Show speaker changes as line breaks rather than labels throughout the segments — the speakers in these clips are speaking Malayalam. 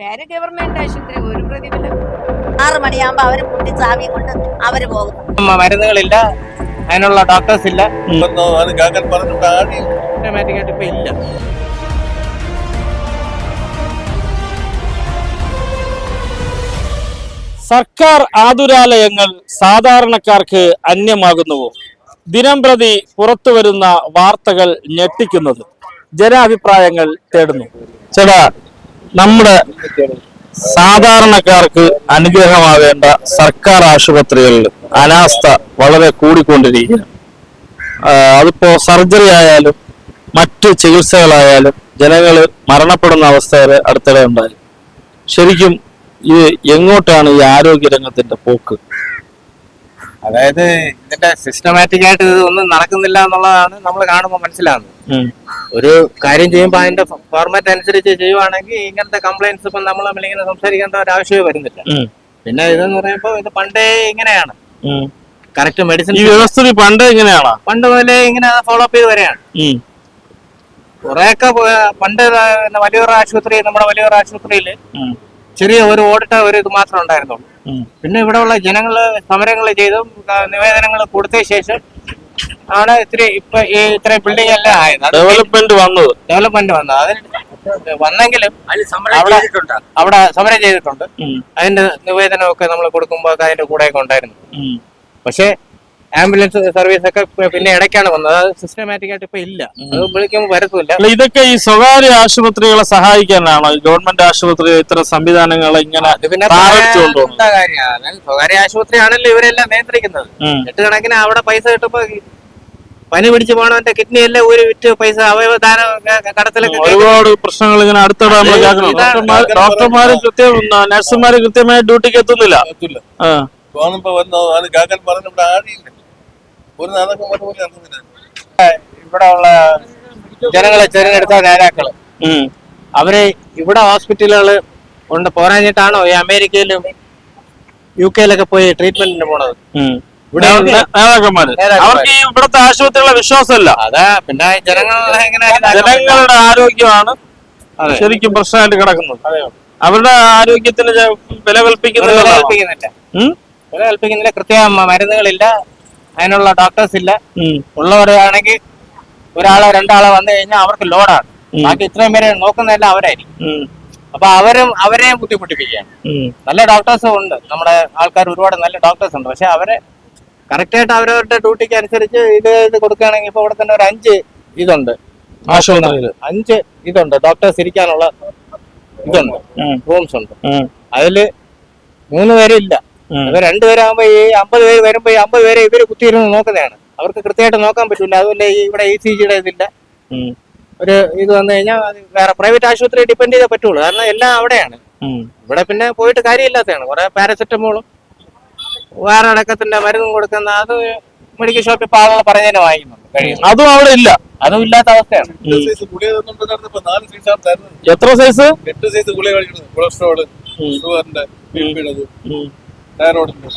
പേര് ഗവൺമെന്റ് ആശുപത്രി ഒരു പ്രതിഫലം
ആറ് മണിയാകുമ്പോ അവർ കുട്ടി ചാവി കൊണ്ട് അവർ പോകും.
മ- മരുന്നുകളില്ല. അതിനുള്ള ഡോക്ടേഴ്സ് ഇല്ല.
ഇതൊന്നും അത് കാക്കൻ പറഞ്ഞിട്ട് ആദ്യം
സിസ്റ്റമാറ്റിക് ആയിട്ട് ഇപ്പൊ ഇല്ല.
സർക്കാർ ആതുരാലയങ്ങൾ സാധാരണക്കാർക്ക് അന്യമാകുന്നുവോ? ദിനം പ്രതി പുറത്തുവരുന്ന വാർത്തകൾ ഞെട്ടിക്കുന്നത്. ജനാഭിപ്രായങ്ങൾ തേടുന്നു. ചേട്ടാ നമ്മുടെ സാധാരണക്കാർക്ക് അനുഗ്രഹമാവേണ്ട സർക്കാർ ആശുപത്രികളിൽ അനാസ്ഥ വളരെ കൂടിക്കൊണ്ടിരിക്കുകയാണ്. അതിപ്പോ സർജറി ആയാലും മറ്റ് ചികിത്സകളായാലും ജനങ്ങൾ മരണപ്പെടുന്ന അവസ്ഥ വരെ അടുത്തിടെ ഉണ്ടായി. ശരിക്കും ഈ എങ്ങോട്ടാണ് ഈ ആരോഗ്യ രംഗത്തിന്റെ പോക്ക്?
അതായത് ഇതിന്റെ സിസ്റ്റമാറ്റിക് ആയിട്ട് ഇത് ഒന്നും നടക്കുന്നില്ല എന്നുള്ളതാണ് നമ്മൾ കാണുമ്പോൾ മനസ്സിലാകുന്നത് ഒരു കാര്യം ചെയ്യുമ്പോൾ അതിന്റെ ഫോർമാറ്റ് അനുസരിച്ച് ചെയ്യുവാണെങ്കിൽ ഇങ്ങനത്തെ കംപ്ലൈൻസ് ഇപ്പം നമ്മൾ ഇങ്ങനെ സംസാരിക്കേണ്ട ഒരു ആവശ്യമേ വരുന്നില്ല. പിന്നെ ഇതെന്ന് പറയുമ്പോൾ ഇത് പണ്ടേ ഇങ്ങനെയാണ്. കറക്റ്റ് മെഡിസിൻ
ഈ വ്യവസ്ഥിതി പണ്ട് ഇങ്ങനെയാണോ?
പണ്ട് മുതലേ ഇങ്ങനെ ഫോളോ അപ്പ് ചെയ്ത് വരെയാണ്. കുറെയൊക്കെ പണ്ട് വലിയൊരു ആശുപത്രി നമ്മുടെ വലിയൊരു ആശുപത്രിയിൽ ചെറിയ ഒരു ഓടിട്ട ഒരു ഇത് മാത്രമേ ഉണ്ടായിരുന്നുള്ളൂ. പിന്നെ ഇവിടെയുള്ള ജനങ്ങൾ സമരങ്ങൾ ചെയ്തും. നിവേദനങ്ങൾ കൊടുത്ത ശേഷം ആണ് ഇത്ര ഇപ്പൊ ഈ ഇത്ര ബിൽഡിംഗ് എല്ലാം ആയത്.
ഡെവലപ്മെന്റ് വന്നത്
ഡെവലപ്മെന്റ് വന്നത് അതിന് വന്നെങ്കിലും അവിടെ അവിടെ സമരം ചെയ്തിട്ടുണ്ട്. അതിന്റെ നിവേദനമൊക്കെ നമ്മൾ കൊടുക്കുമ്പോൾ അതിന്റെ കൂടെയൊക്കെ ഉണ്ടായിരുന്നു. പക്ഷേ ആംബുലൻസ് സർവീസ് ഒക്കെ പിന്നെ ഇടയ്ക്കാണ് വന്നത്. അത് സിസ്റ്റമാറ്റിക് ആയിട്ട് ഇപ്പൊ ഇല്ല. അത് വിളിക്കുമ്പോൾ വരത്തില്ല.
അല്ല ഇതൊക്കെ ഈ സ്വകാര്യ ആശുപത്രികളെ സഹായിക്കാനാണോ? ഈ ഗവൺമെന്റ് ആശുപത്രി ഇത്തരം സംവിധാനങ്ങൾ ഇങ്ങനെ
അത് പിന്നെ അതായത് സ്വകാര്യ ആശുപത്രിയാണല്ലോ. ഇവരെല്ലാം നിയന്ത്രിക്കുന്നത്.
ഉം.
എട്ട് കണക്കിന് അവിടെ പൈസ കിട്ടുമ്പോ ഈ പനി പിടിച്ചു പോണവന്റെ കിഡ്നി എല്ലാം ഒരു വിറ്റ് പൈസ അവയവദാനം ഒക്കെ കടത്തിലൊക്കെ.
ഒരുപാട് പ്രശ്നങ്ങൾ ഇങ്ങനെ അടുത്തിടെ നമ്മൾ
അത്
കേൾക്കണം
ഇതാണ്
ഡോക്ടർമാർ ഡോക്ടർമാരും കൃത്യം നഴ്സുമാരും കൃത്യമായി ഡ്യൂട്ടിക്ക് എത്തുന്നില്ല.
എത്തില്ല
ആ.
തോന്നുമ്പോ വന്നോ അത് കാക്കൻ പറഞ്ഞിട്ട് ആടിയില്ല ഒരു നടക്കം പോലെ നടന്നില്ല
ഇവിടെ ഉള്ള ജനങ്ങളെ തിരഞ്ഞെടുത്ത
നേതാക്കൾ.
അവർ ഇവിടെ ഹോസ്പിറ്റലുകൾ ഉണ്ട് പോരാഞ്ഞിട്ടാണോ ഈ അമേരിക്കയിലും യു കെയിലൊക്കെ പോയി ട്രീറ്റ്മെന്റിന് പോണത്?
ഉം.
ഇവിടെ
നേ- നേതാക്കന്മാര്. അവർക്ക് ഈ ഇവിടുത്തെ ആശുപത്രികളെ വിശ്വാസമല്ല.
അതാ പിന്നെ ജനങ്ങളുടെ
ജനങ്ങളുടെ ആരോഗ്യമാണ്. ശരിക്കും പ്രശ്നമായിട്ട് കിടക്കുന്നത്. അവരുടെ ആരോഗ്യത്തിന് വില
വില
കൽപ്പിക്കുന്നില്ല
കൽപ്പിക്കുന്നില്ല വില കൽപ്പിക്കുന്നില്ല കൃത്യ മരുന്നുകളില്ല. അതിനുള്ള ഡോക്ടേഴ്സ് ഇല്ല. ഉള്ളവരാണെങ്കിൽ ഒരാളോ രണ്ടാളോ വന്നു കഴിഞ്ഞാൽ അവർക്ക് ലോഡാണ് ബാക്കി ഇത്രയും പേരെ നോക്കുന്നതെല്ലാം അവരായിരിക്കും. അപ്പൊ അവരും അവരെയും ബുദ്ധിമുട്ടിപ്പിക്കുകയാണ്. നല്ല ഡോക്ടേഴ്സും ഉണ്ട്. നമ്മുടെ ആൾക്കാർ ഒരുപാട് നല്ല ഡോക്ടേഴ്സ് ഉണ്ട്. പക്ഷെ അവരെ കറക്റ്റ് ആയിട്ട് അവരവരുടെ ഡ്യൂട്ടിക്ക് അനുസരിച്ച് ഇത് ഇത് കൊടുക്കുകയാണെങ്കിൽ ഇപ്പൊ ഇവിടെ തന്നെ ഒരു അഞ്ച് ഇതുണ്ട്. അഞ്ച് ഇതുണ്ട്. ഡോക്ടേഴ്സ് ഇരിക്കാനുള്ള ഇതുണ്ട്. റൂംസ് ഉണ്ട്. അതിൽ മൂന്ന് പേരില്ല. അത് രണ്ടുപേരാകുമ്പോ ഈ അമ്പത് പേര് വരുമ്പോ ഈ അമ്പത് പേരെ ഇവർ കുത്തിയിരുന്ന് നോക്കുന്നതാണ്. അവർക്ക് കൃത്യമായിട്ട് നോക്കാൻ പറ്റില്ല അതുപോലെ ഈ ഇവിടെ ഇ സി ജിയുടെ ഇതില്ല. ഒരു ഇത് വന്നു കഴിഞ്ഞാൽ വേറെ പ്രൈവറ്റ് ആശുപത്രി ഡിപ്പെൻഡ് ചെയ്തേ പറ്റുള്ളൂ. കാരണം എല്ലാം അവിടെയാണ്. ഇവിടെ പിന്നെ പോയിട്ട് കാര്യമില്ലാത്തതാണ്. കുറെ പാരസെറ്റമോളും വേറെ അടക്കത്തിന്റെ മരുന്നും കൊടുക്കുന്ന അത് മെഡിക്കൽ ഷോപ്പിൽ പാവങ്ങൾ പറഞ്ഞതിന് വാങ്ങിക്കുന്നുണ്ട്
അതും അവിടെ ഇല്ല.
അതും ഇല്ലാത്ത അവസ്ഥയാണ്.
എത്ര സൈസ്
എട്ട് സൈസ് ഗുളിക കഴിക്കുന്നത് കൊളസ്ട്രോൾ ഷുഗറിന്റെ തൈറോയിഡിന്റെ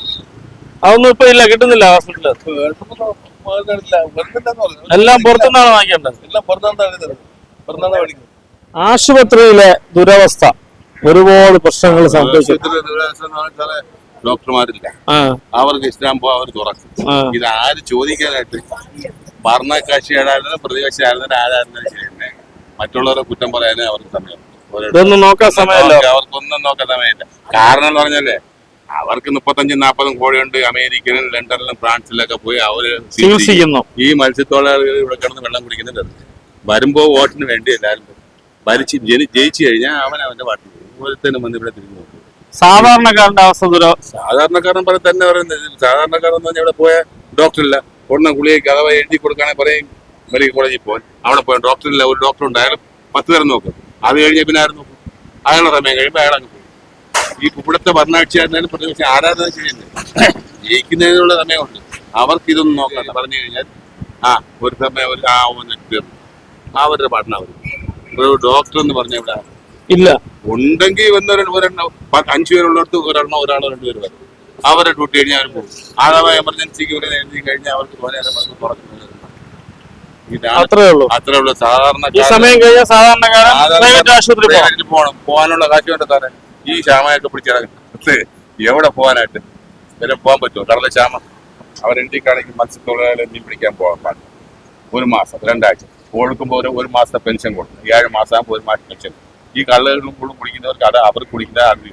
അതൊന്നും ഇപ്പൊ ഇല്ല കിട്ടുന്നില്ല ഹോസ്പിറ്റലിൽ എല്ലാം പുറത്തുനിന്നാണ് വാങ്ങിക്കേണ്ടത്.
എല്ലാം പുറത്താണ് എഴുതുന്നത് പുറത്താണ് പഠിക്കുന്നത്
ആശുപത്രിയിലെ ദുരവസ്ഥ. ഒരുപാട് പ്രശ്നങ്ങൾ സംഭവിച്ചു.
ഡോക്ടർമാരില്ല. അവർക്ക് ഇഷ്ടം പോ അവർ തുറക്കും. ഇത് ആര് ചോദിക്കാനായിട്ട്? ഭരണകക്ഷിയായിരുന്നാലും പ്രതിപക്ഷമായിരുന്നാലും ആരായിരുന്നാലും ശരി മറ്റുള്ളവരെ കുറ്റം പറയാനേ അവർക്ക് സമയം.
ഇതൊന്നും നോക്കാൻ സമയമില്ല.
അവർക്കൊന്നും നോക്കാൻ സമയമില്ല. കാരണം എന്ന് പറഞ്ഞാലേ അവർക്ക് മുപ്പത്തഞ്ചും നാൽപ്പതും കോടിയുണ്ട്. അമേരിക്കയിലും ലണ്ടനിലും ഫ്രാൻസിലൊക്കെ പോയി അവർ
ചികിത്സിക്കുന്നു
ഈ മത്സ്യത്തൊഴിലാളികൾ ഇവിടെ കിടന്ന് വെള്ളം കുടിക്കുന്നുണ്ട്. വരുമ്പോ വോട്ടിന് വേണ്ടി എല്ലാവരും വരും. ഭരിച്ച് ജനി ജയിച്ചു കഴിഞ്ഞാൽ അവൻ അവന്റെ വാട്ടിൽ ഓരോരുത്തരും വന്ന് ഇവിടെ തിരിഞ്ഞു നോക്കും.
സാധാരണക്കാരന്റെ അവസ്ഥ ദുരോ
സാധാരണക്കാരൻ പറയും തന്നെ പറയുന്നത് സാധാരണക്കാരൻ എന്ന് പറഞ്ഞാൽ ഇവിടെ പോയ ഡോക്ടറില്ല. ഉടനെ ഗുളികയ്ക്ക് അഥവാ എഴുതി കൊടുക്കുകയാണെങ്കിൽ പറയും മെഡിക്കൽ കോളേജിൽ പോകാൻ അവിടെ പോയി ഡോക്ടറില്ല ഒരു ഡോക്ടർ ഉണ്ടായാലും പത്ത് പേരെ നോക്കും. അത് കഴിഞ്ഞാൽ പിന്നെ ആരും നോക്കും? അയാളുടെ സമയം കഴിയുമ്പോൾ അയാൾ അങ്ങ് പോകും. ഈ ഇവിടുത്തെ ഭരണകക്ഷിയായിരുന്നാലും പ്രതിപക്ഷം ആരാധന ചെയ്യുന്നത് ജയിക്കുന്നതിനുള്ള സമയമുണ്ട്. അവർക്ക് ഇതൊന്നും നോക്കണ്ട പറഞ്ഞു കഴിഞ്ഞാൽ ആ ഒരു സമയം ഒരു ആ ഒന്ന് തീർന്നു. അവരുടെ പാട്ടിന് അവർ ഒരു ഡോക്ടർ എന്ന് പറഞ്ഞ ഇവിടെ
ഇല്ല.
ഉണ്ടെങ്കിൽ വന്നൊരു ഒരെണ്ണം അഞ്ചു പേരുള്ളിടത്ത് ഒരെണ്ണം ഒരാളോ രണ്ടുപേർ വരും. അവരെ ഡ്യൂട്ടി കഴിഞ്ഞാൽ അവർ പോകും. അഥവാ എമർജൻസിക്ക് ഇവിടെ എഴുതി കഴിഞ്ഞാൽ അവർക്ക് പോലെ
അത്രേ ഉള്ളൂ.
അത്രേ ഉള്ളൂ. സാധാരണ
ഈ സമയം കഴിഞ്ഞാൽ സാധാരണക്കാരൻ പ്രൈവറ്റ് ആശുപത്രി പോകണം
പോകണം പോകാനുള്ള കാശ് വേണ്ട സാറേ? ഈ ക്ഷാമയൊക്കെ പിടിച്ചിറങ്ങും എവിടെ പോകാനായിട്ട്? വരെ പോകാൻ പറ്റുമോ? കടല ക്ഷാമം അവരെഴുതി കാണിക്കും മത്സ്യത്തൊഴിലാളികളെ മീൻ പിടിക്കാൻ പോകാൻ പാടില്ല ഒരു മാസം രണ്ടാഴ്ച. കൊടുക്കുമ്പോൾ ഒരു ഒരു മാസത്തെ പെൻഷൻ കൊടുക്കും. ഏഴ് മാസം ആകുമ്പോൾ ഒരു മാസം പെൻഷൻ ഈ കള്ളുകളും കൂടും കുടിക്കുന്നവർക്ക് അത് അവർ കുടിക്കുന്ന അത്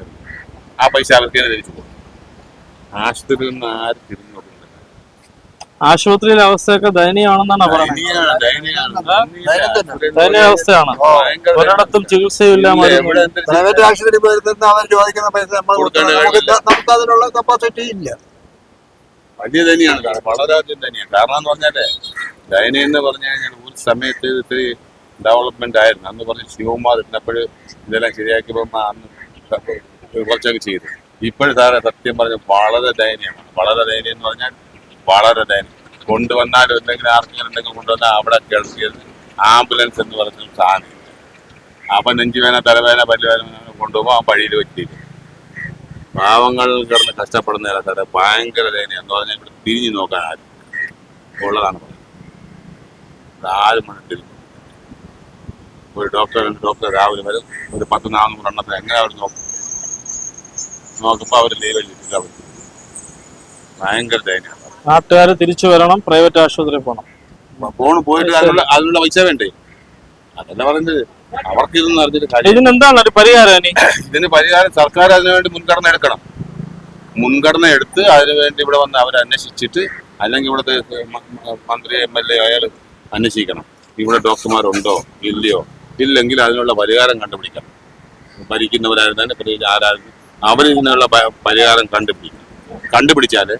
ആ പൈസ അവർക്ക് തന്നെ തിരിച്ചു കൊടുക്കും. ആശുപത്രിയിൽ നിന്ന് ആര് തിരിഞ്ഞു
ആശുപത്രിയിലെ അവസ്ഥയൊക്കെ ദയനീയമാണെന്നാണ് പറയുന്നത്. ദയനീയ അവസ്ഥയാണ് ഒരിടത്തും ചികിത്സയില്ല
പ്രൈവറ്റ് ആശുപത്രി അവർ ചോദിക്കുന്ന പൈസ നമുക്ക് അതിനുള്ള കപ്പാസിറ്റി ഇല്ല.
വലിയ തന്നെയാണ് കാരണം വളരെ അധികം തന്നെയാണ് കാരണം എന്ന് പറഞ്ഞാൽ ദയനീയം എന്ന് പറഞ്ഞു കഴിഞ്ഞാൽ ഒരു സമയത്ത് ഇത്തിരി ഡെവലപ്മെന്റ് ആയിരുന്നു. അന്ന് പറഞ്ഞ് ശിവകുമാർ ഇരുന്നപ്പോൾ ഇതെല്ലാം ശരിയാക്കിയപ്പോൾ അന്ന് കുറച്ചൊക്കെ ചെയ്തു. ഇപ്പോഴും സാറേ സത്യം പറഞ്ഞ വളരെ ദയനീയമാണ്. വളരെ ദയനീയം എന്ന് പറഞ്ഞാൽ വളരെ ദയനീയം. കൊണ്ടുവന്നാലും എന്തെങ്കിലും ആർക്കെങ്കിലും എന്തെങ്കിലും കൊണ്ടുവന്നാൽ അവിടെ കിടത്തിയത് ആംബുലൻസ് എന്ന് പറഞ്ഞ സാധനം അപ്പം നെഞ്ചുവേന തലവേന പല്ലുവേന കൊണ്ടുപോകുമ്പോൾ ആ വഴിയിൽ വെച്ചിരിക്കും. പാവങ്ങൾ കിടന്ന് കഷ്ടപ്പെടുന്ന സാറേ ഭയങ്കര ദയനീയം. എന്ന് പറഞ്ഞാൽ ഇവിടെ തിരിഞ്ഞു നോക്കാൻ ആരും ഉള്ളതാണ് പറയുന്നത്. ആരും മനസ്സിൽ ഒരു ഡോക്ടർ രണ്ട് ഡോക്ടർ രാവിലെ വരും. ഒരു പത്ത് നാനൂറ് എണ്ണത്തിന് എങ്ങനെ അവർ നോക്കും? നോക്കുമ്പോൾ അവർ ലീവ് അവർ ഭയങ്കര ദയനീയമാണ്
നാട്ടുകാർ തിരിച്ചു വരണം പ്രൈവറ്റ് ആശുപത്രിയിൽ പോകണം
ഫോൺ പോയിട്ട് അതിനുള്ള അതിനുള്ള പൈസ വേണ്ടേ? അതല്ല പറഞ്ഞത് അവർക്ക് ഇതൊന്നും അറിഞ്ഞിട്ട്
ഇതിന് എന്താണ് ഒരു പരിഹാരം ഇനി?
ഇതിന് പരിഹാരം സർക്കാർ അതിനുവേണ്ടി മുൻഗണന എടുക്കണം. മുൻഗണന എടുത്ത് അതിനുവേണ്ടി ഇവിടെ വന്ന് അവർ അന്വേഷിച്ചിട്ട് അല്ലെങ്കിൽ ഇവിടുത്തെ മന്ത്രി എം എൽ എ അയാൾ അന്വേഷിക്കണം. ഇവിടെ ഡോക്ടർമാരുണ്ടോ? ഇല്ലയോ? ഇല്ലെങ്കിൽ അതിനുള്ള പരിഹാരം കണ്ടുപിടിക്കണം. ഭരിക്കുന്നവരായിരുന്നാലും പ്രത്യേകിച്ച് ആരായിരുന്നു അവരിതിനുള്ള നിന്നുള്ള പരിഹാരം കണ്ടുപിടിക്കണം. കണ്ടുപിടിച്ചാൽ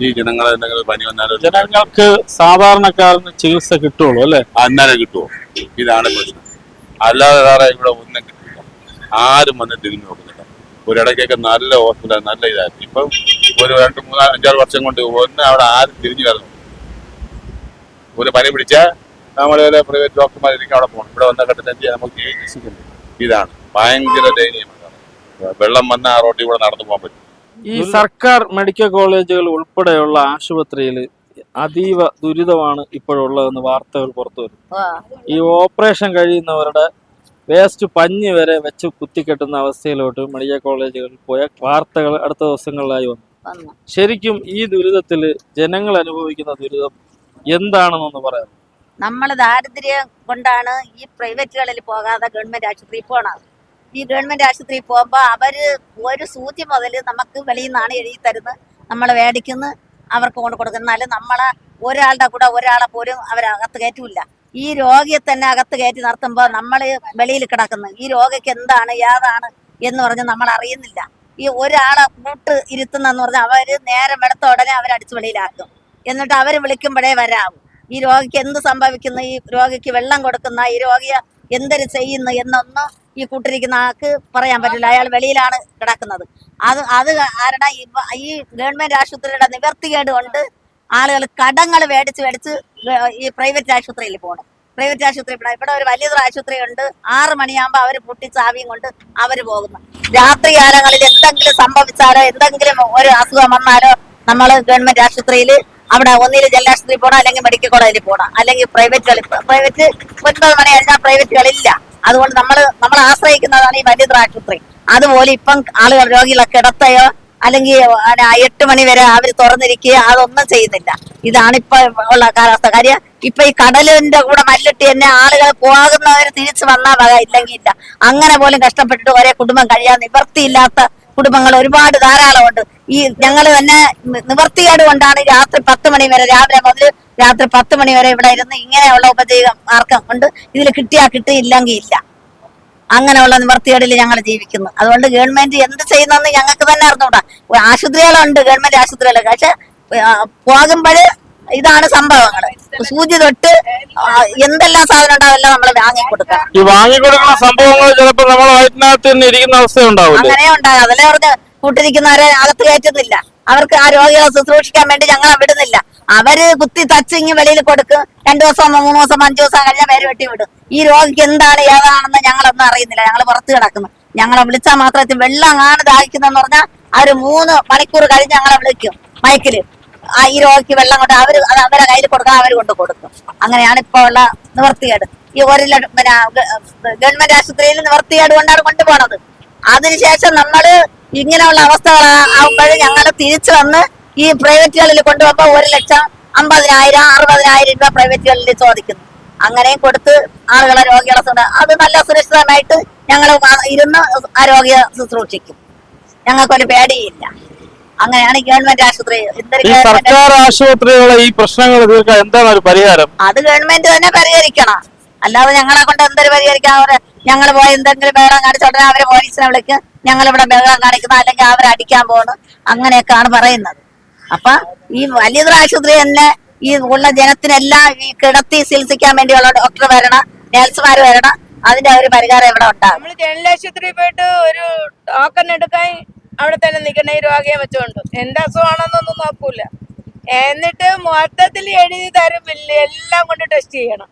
ഈ ജനങ്ങളെ എന്തെങ്കിലും പനി വന്നാലും?
ജനങ്ങൾക്ക് സാധാരണക്കാരന് ചികിത്സ കിട്ടുള്ളൂ അല്ലെ?
അന്നേരം കിട്ടുമോ ഇതാണ് പ്രശ്നം. അല്ലാതെ വേറെ ഇവിടെ ഒന്നും കിട്ടില്ല. ആരും വന്ന് തിരിഞ്ഞു നോക്കുന്നില്ല. ഒരിടയ്ക്കൊക്കെ നല്ല ഹോസ്പിറ്റൽ നല്ല ഇതായിരുന്നു. ഇപ്പം ഒരു രണ്ട് മൂന്ന് അഞ്ചാറ് വർഷം കൊണ്ട് ഒന്ന് അവിടെ ആരും തിരിഞ്ഞു വരുന്നു ഒരു പനി പിടിച്ചാൽ നമ്മളെ പ്രൈവറ്റ് ഡോക്ടർമാരിക്കും അവിടെ പോകണം ഇവിടെ വന്ന ഘട്ടത്തിൽ നമുക്ക് ചികിത്സിക്കുന്നുണ്ട് ഇതാണ്. ഭയങ്കര ദയനീയമാണ്. വെള്ളം വന്ന ആ റോട്ടിൽ കൂടെ നടന്നു പോകാൻ പറ്റും.
ഈ സർക്കാർ മെഡിക്കൽ കോളേജുകൾ ഉൾപ്പെടെയുള്ള ആശുപത്രിയിൽ അതീവ ദുരിതമാണ് ഇപ്പോഴുള്ളതെന്ന് വാർത്തകൾ പുറത്തു വരും ഈ ഓപ്പറേഷൻ കഴിയുന്നവരുടെ വേസ്റ്റ് പഞ്ഞി വരെ വെച്ച് കുത്തിക്കെട്ടുന്ന അവസ്ഥയിലോട്ട് മെഡിക്കൽ കോളേജുകളിൽ പോയ വാർത്തകൾ അടുത്ത ദിവസങ്ങളിലായി വന്നു. ശരിക്കും ഈ ദുരിതത്തിൽ ജനങ്ങൾ അനുഭവിക്കുന്ന ദുരിതം എന്താണെന്നൊന്ന് പറയാം
നമ്മൾ ദാരിദ്ര്യം കൊണ്ടാണ് ഈ പ്രൈവറ്റുകളിൽ പോകാതെ ഗവൺമെന്റ് ആശുപത്രി പോണത്. ഈ ഗവൺമെന്റ് ആശുപത്രിയിൽ പോകുമ്പോൾ അവർ ഒരു സൂചി മുതൽ നമുക്ക് വെളിയിൽ നിന്നാണ് എഴുതി തരുന്നത്. നമ്മൾ മേടിക്കുന്നു അവർക്ക് കൊണ്ട് കൊടുക്കുന്നാലും നമ്മളെ ഒരാളുടെ കൂടെ ഒരാളെ പോലും അവരകത്ത് കയറ്റൂല ഈ രോഗിയെ തന്നെ അകത്ത് കയറ്റി നിർത്തുമ്പോൾ നമ്മൾ വെളിയിൽ കിടക്കുന്നു. ഈ രോഗിക്ക് എന്താണ് ഏതാണ് എന്ന് പറഞ്ഞ് നമ്മൾ അറിയുന്നില്ല. ഈ ഒരാളെ കൂട്ട് ഇരുത്തുന്നെന്ന് പറഞ്ഞാൽ അവർ നേരം വെളുത്ത ഉടനെ അവരടിച്ച് വെളിയിലാക്കും. എന്നിട്ട് അവർ വിളിക്കുമ്പോഴേ വരാവും. ഈ രോഗിക്ക് എന്ത് സംഭവിക്കുന്നു? ഈ രോഗിക്ക് വെള്ളം കൊടുക്കുന്ന ഈ രോഗിയെ എന്തൊരു ചെയ്യുന്നു എന്നൊന്നും ഈ കൂട്ടിരിക്കുന്ന ആൾക്ക് പറയാൻ പറ്റില്ല. അയാൾ വെളിയിലാണ് കിടക്കുന്നത്. അത് അത് കാരണം ഈ ഗവൺമെന്റ് ആശുപത്രിയുടെ നിവർത്തികേട് കൊണ്ട് ആളുകൾ കടങ്ങൾ മേടിച്ച് മേടിച്ച് ഈ പ്രൈവറ്റ് ആശുപത്രിയിൽ പോകണം. പ്രൈവറ്റ് ആശുപത്രി ഇവിടെ ഇവിടെ ഒരു വലിയൊരു ആശുപത്രി ഉണ്ട് ആറ് മണിയാകുമ്പോൾ അവർ പൊട്ടി ചാവിയും കൊണ്ട് അവർ പോകുന്നു. രാത്രി കാലങ്ങളിൽ എന്തെങ്കിലും സംഭവിച്ചാലോ എന്തെങ്കിലും ഒരു അസുഖം വന്നാലോ നമ്മൾ ഗവൺമെന്റ് ആശുപത്രിയിൽ അവിടെ ഒന്നിൽ ജലാശുപത്രി പോകണം അല്ലെങ്കിൽ മെഡിക്കൽ കോളേജിൽ പോകണം അല്ലെങ്കിൽ പ്രൈവറ്റുകളിൽ പ്രൈവറ്റ് ഒൻപത് മണി കഴിഞ്ഞാൽ പ്രൈവറ്റുകളില്ല. അതുകൊണ്ട് നമ്മൾ നമ്മൾ ആശ്രയിക്കുന്നതാണ് ഈ വലിയ ആശുപത്രി അതുപോലെ ഇപ്പം ആളുകൾ രോഗികളെ കിടത്തയോ അല്ലെങ്കിൽ എട്ട് മണി വരെ അവർ തുറന്നിരിക്കുക അതൊന്നും ചെയ്യുന്നില്ല. ഇതാണ് ഇപ്പൊ ഉള്ള കാലാവസ്ഥ. കാര്യം ഇപ്പൊ ഈ കടലിന്റെ കൂടെ മല്ലിട്ട് തന്നെ ആളുകൾ പോകുന്നവർ തിരിച്ചു വന്നാൽ ഇല്ലെങ്കിൽ ഇല്ല. അങ്ങനെ പോലും കഷ്ടപ്പെട്ടിട്ട് ഒരേ കുടുംബം കഴിയാൻ നിവർത്തിയില്ലാത്ത കുടുംബങ്ങൾ ഒരുപാട് ധാരാളമുണ്ട്. ഈ ഞങ്ങൾ തന്നെ നിവർത്തികേട് കൊണ്ടാണ് രാത്രി പത്ത് മണി വരെ രാവിലെ മുതൽ രാത്രി പത്ത് മണി വരെ ഇവിടെ ഇരുന്ന് ഇങ്ങനെയുള്ള ഉപജീവ മാർഗം കൊണ്ട് ഇതിൽ കിട്ടിയാ കിട്ടി ഇല്ലെങ്കിൽ ഇല്ല. അങ്ങനെയുള്ള നിവർത്തികേടിൽ ഞങ്ങൾ ജീവിക്കുന്നു. അതുകൊണ്ട് ഗവൺമെന്റ് എന്ത് ചെയ്യുന്നെന്ന് ഞങ്ങൾക്ക് തന്നെ അറിഞ്ഞുകൂടാ. ആശുപത്രികളുണ്ട് ഗവൺമെന്റ് ആശുപത്രികൾ പക്ഷെ പോകുമ്പോൾ ഇതാണ് സംഭവങ്ങൾ സൂചി തൊട്ട് എന്തെല്ലാം സാധനം ഉണ്ടാവില്ല നമ്മൾ വാങ്ങി കൊടുക്കാം
ഈ വാങ്ങിക്കൊടുക്കുന്ന സംഭവങ്ങൾ ചിലപ്പോൾ നമ്മളെ വയറ്റിനകത്ത് തന്നെ ഇരിക്കുന്ന അവസ്ഥ ഉണ്ടാവില്ലേ
അങ്ങനെ ഉണ്ടാകും. അതല്ലേ പറഞ്ഞ് കൂട്ടിരിക്കുന്നവരെ അകത്ത് കയറ്റുന്നില്ല. അവർക്ക് ആ രോഗികളെ ശുശ്രൂഷിക്കാൻ വേണ്ടി ഞങ്ങൾ വിടുന്നില്ല. അവർ കുത്തി തച്ചിങ് വെളിയിൽ കൊടുക്കും. രണ്ടു ദിവസം മൂന്ന് ദിവസം അഞ്ചു ദിവസം കഴിഞ്ഞാൽ പേര് വെട്ടി വിടും. ഈ രോഗിക്ക് എന്താണ് ഏതാണെന്ന് ഞങ്ങളൊന്നും അറിയുന്നില്ല. ഞങ്ങൾ പുറത്ത് കിടക്കുന്നു. ഞങ്ങളെ വിളിച്ചാൽ മാത്രത്തിൽ വെള്ളം ആണ് ദാഹിക്കുന്നെന്ന് പറഞ്ഞാൽ അവർ മൂന്ന് മണിക്കൂർ കഴിഞ്ഞ് ഞങ്ങളെ വിളിക്കും മൈക്കിൽ. ആ ഈ രോഗിക്ക് വെള്ളം കൊണ്ട് അവർ അത് അവരെ കയ്യിൽ കൊടുക്കാൻ അവർ കൊണ്ട് കൊടുക്കും. അങ്ങനെയാണ് ഇപ്പൊ ഉള്ള നിവർത്തികേട് ഈ ഒരു പിന്നെ ഗവൺമെന്റ് ആശുപത്രിയിൽ നിവർത്തികേട് കൊണ്ടാണ് കൊണ്ടുപോണത്. അതിനുശേഷം നമ്മൾ ഇങ്ങനെയുള്ള അവസ്ഥകൾ ആവുമ്പോഴും ഞങ്ങൾ തിരിച്ചു വന്ന് ഈ പ്രൈവറ്റുകളിൽ കൊണ്ടുപോകുമ്പോ ഒരു ലക്ഷം അമ്പതിനായിരം അറുപതിനായിരം രൂപ പ്രൈവറ്റുകളിൽ ചോദിക്കുന്നു. അങ്ങനെയും കൊടുത്ത് ആളുകളെ രോഗികളെ അത് നല്ല സുരക്ഷിതമായിട്ട് ഞങ്ങൾ ഇരുന്ന് ആരോഗ്യ ശുശ്രൂഷിക്കും. ഞങ്ങൾക്കൊരു പേടിയില്ല. അങ്ങനെയാണ് ഗവൺമെന്റ് ആശുപത്രി
ഈ
ഗവൺമെന്റ്
സർക്കാർ ആശുപത്രികളെ ഈ പ്രശ്നങ്ങൾ തീർക്കാൻ എന്താണ് ഒരു പരിഹാരം?
അത് ഗവൺമെന്റ് തന്നെ പരിഹരിക്കണം. അല്ലാതെ ഞങ്ങളെ കൊണ്ട് എന്തൊരു പരിഹരിക്കാൻ അവർ ഞങ്ങൾ പോയി എന്തെങ്കിലും ബഹളം കാണിച്ചോട്ടെ അവരെ പോലീസിനെ വിളിക്കും. ഞങ്ങൾ ഇവിടെ ബഹളം കാണിക്കുന്ന അല്ലെങ്കിൽ അവരെ അടിക്കാൻ പോകുന്നു. അങ്ങനെയൊക്കെയാണ് പറയുന്നത്. അപ്പൊ ഈ വലിയൊരു ആശുപത്രി തന്നെ ഈ ഉള്ള ജനത്തിനെല്ലാം ഈ കിടത്തി ചികിത്സിക്കാൻ വേണ്ടിയുള്ള ഡോക്ടർ വരണം നേഴ്സുമാർ വരണം. അതിന്റെ ഒരു പരിഹാരം ഇവിടെ ഉണ്ടാകും.
നമ്മൾ പോയിട്ട് ഒരു ടോക്കൺ എടുക്കാൻ അവിടെ തന്നെ നിൽക്കണ രോഗിയെ വെച്ചുകൊണ്ട് എന്ത് അസുഖമാണെന്നൊന്നും നോക്കൂല. എന്നിട്ട് മൊത്തത്തിൽ എഴുതി തരും ബില്ല് എല്ലാം കൊണ്ട് ടെസ്റ്റ് ചെയ്യണം.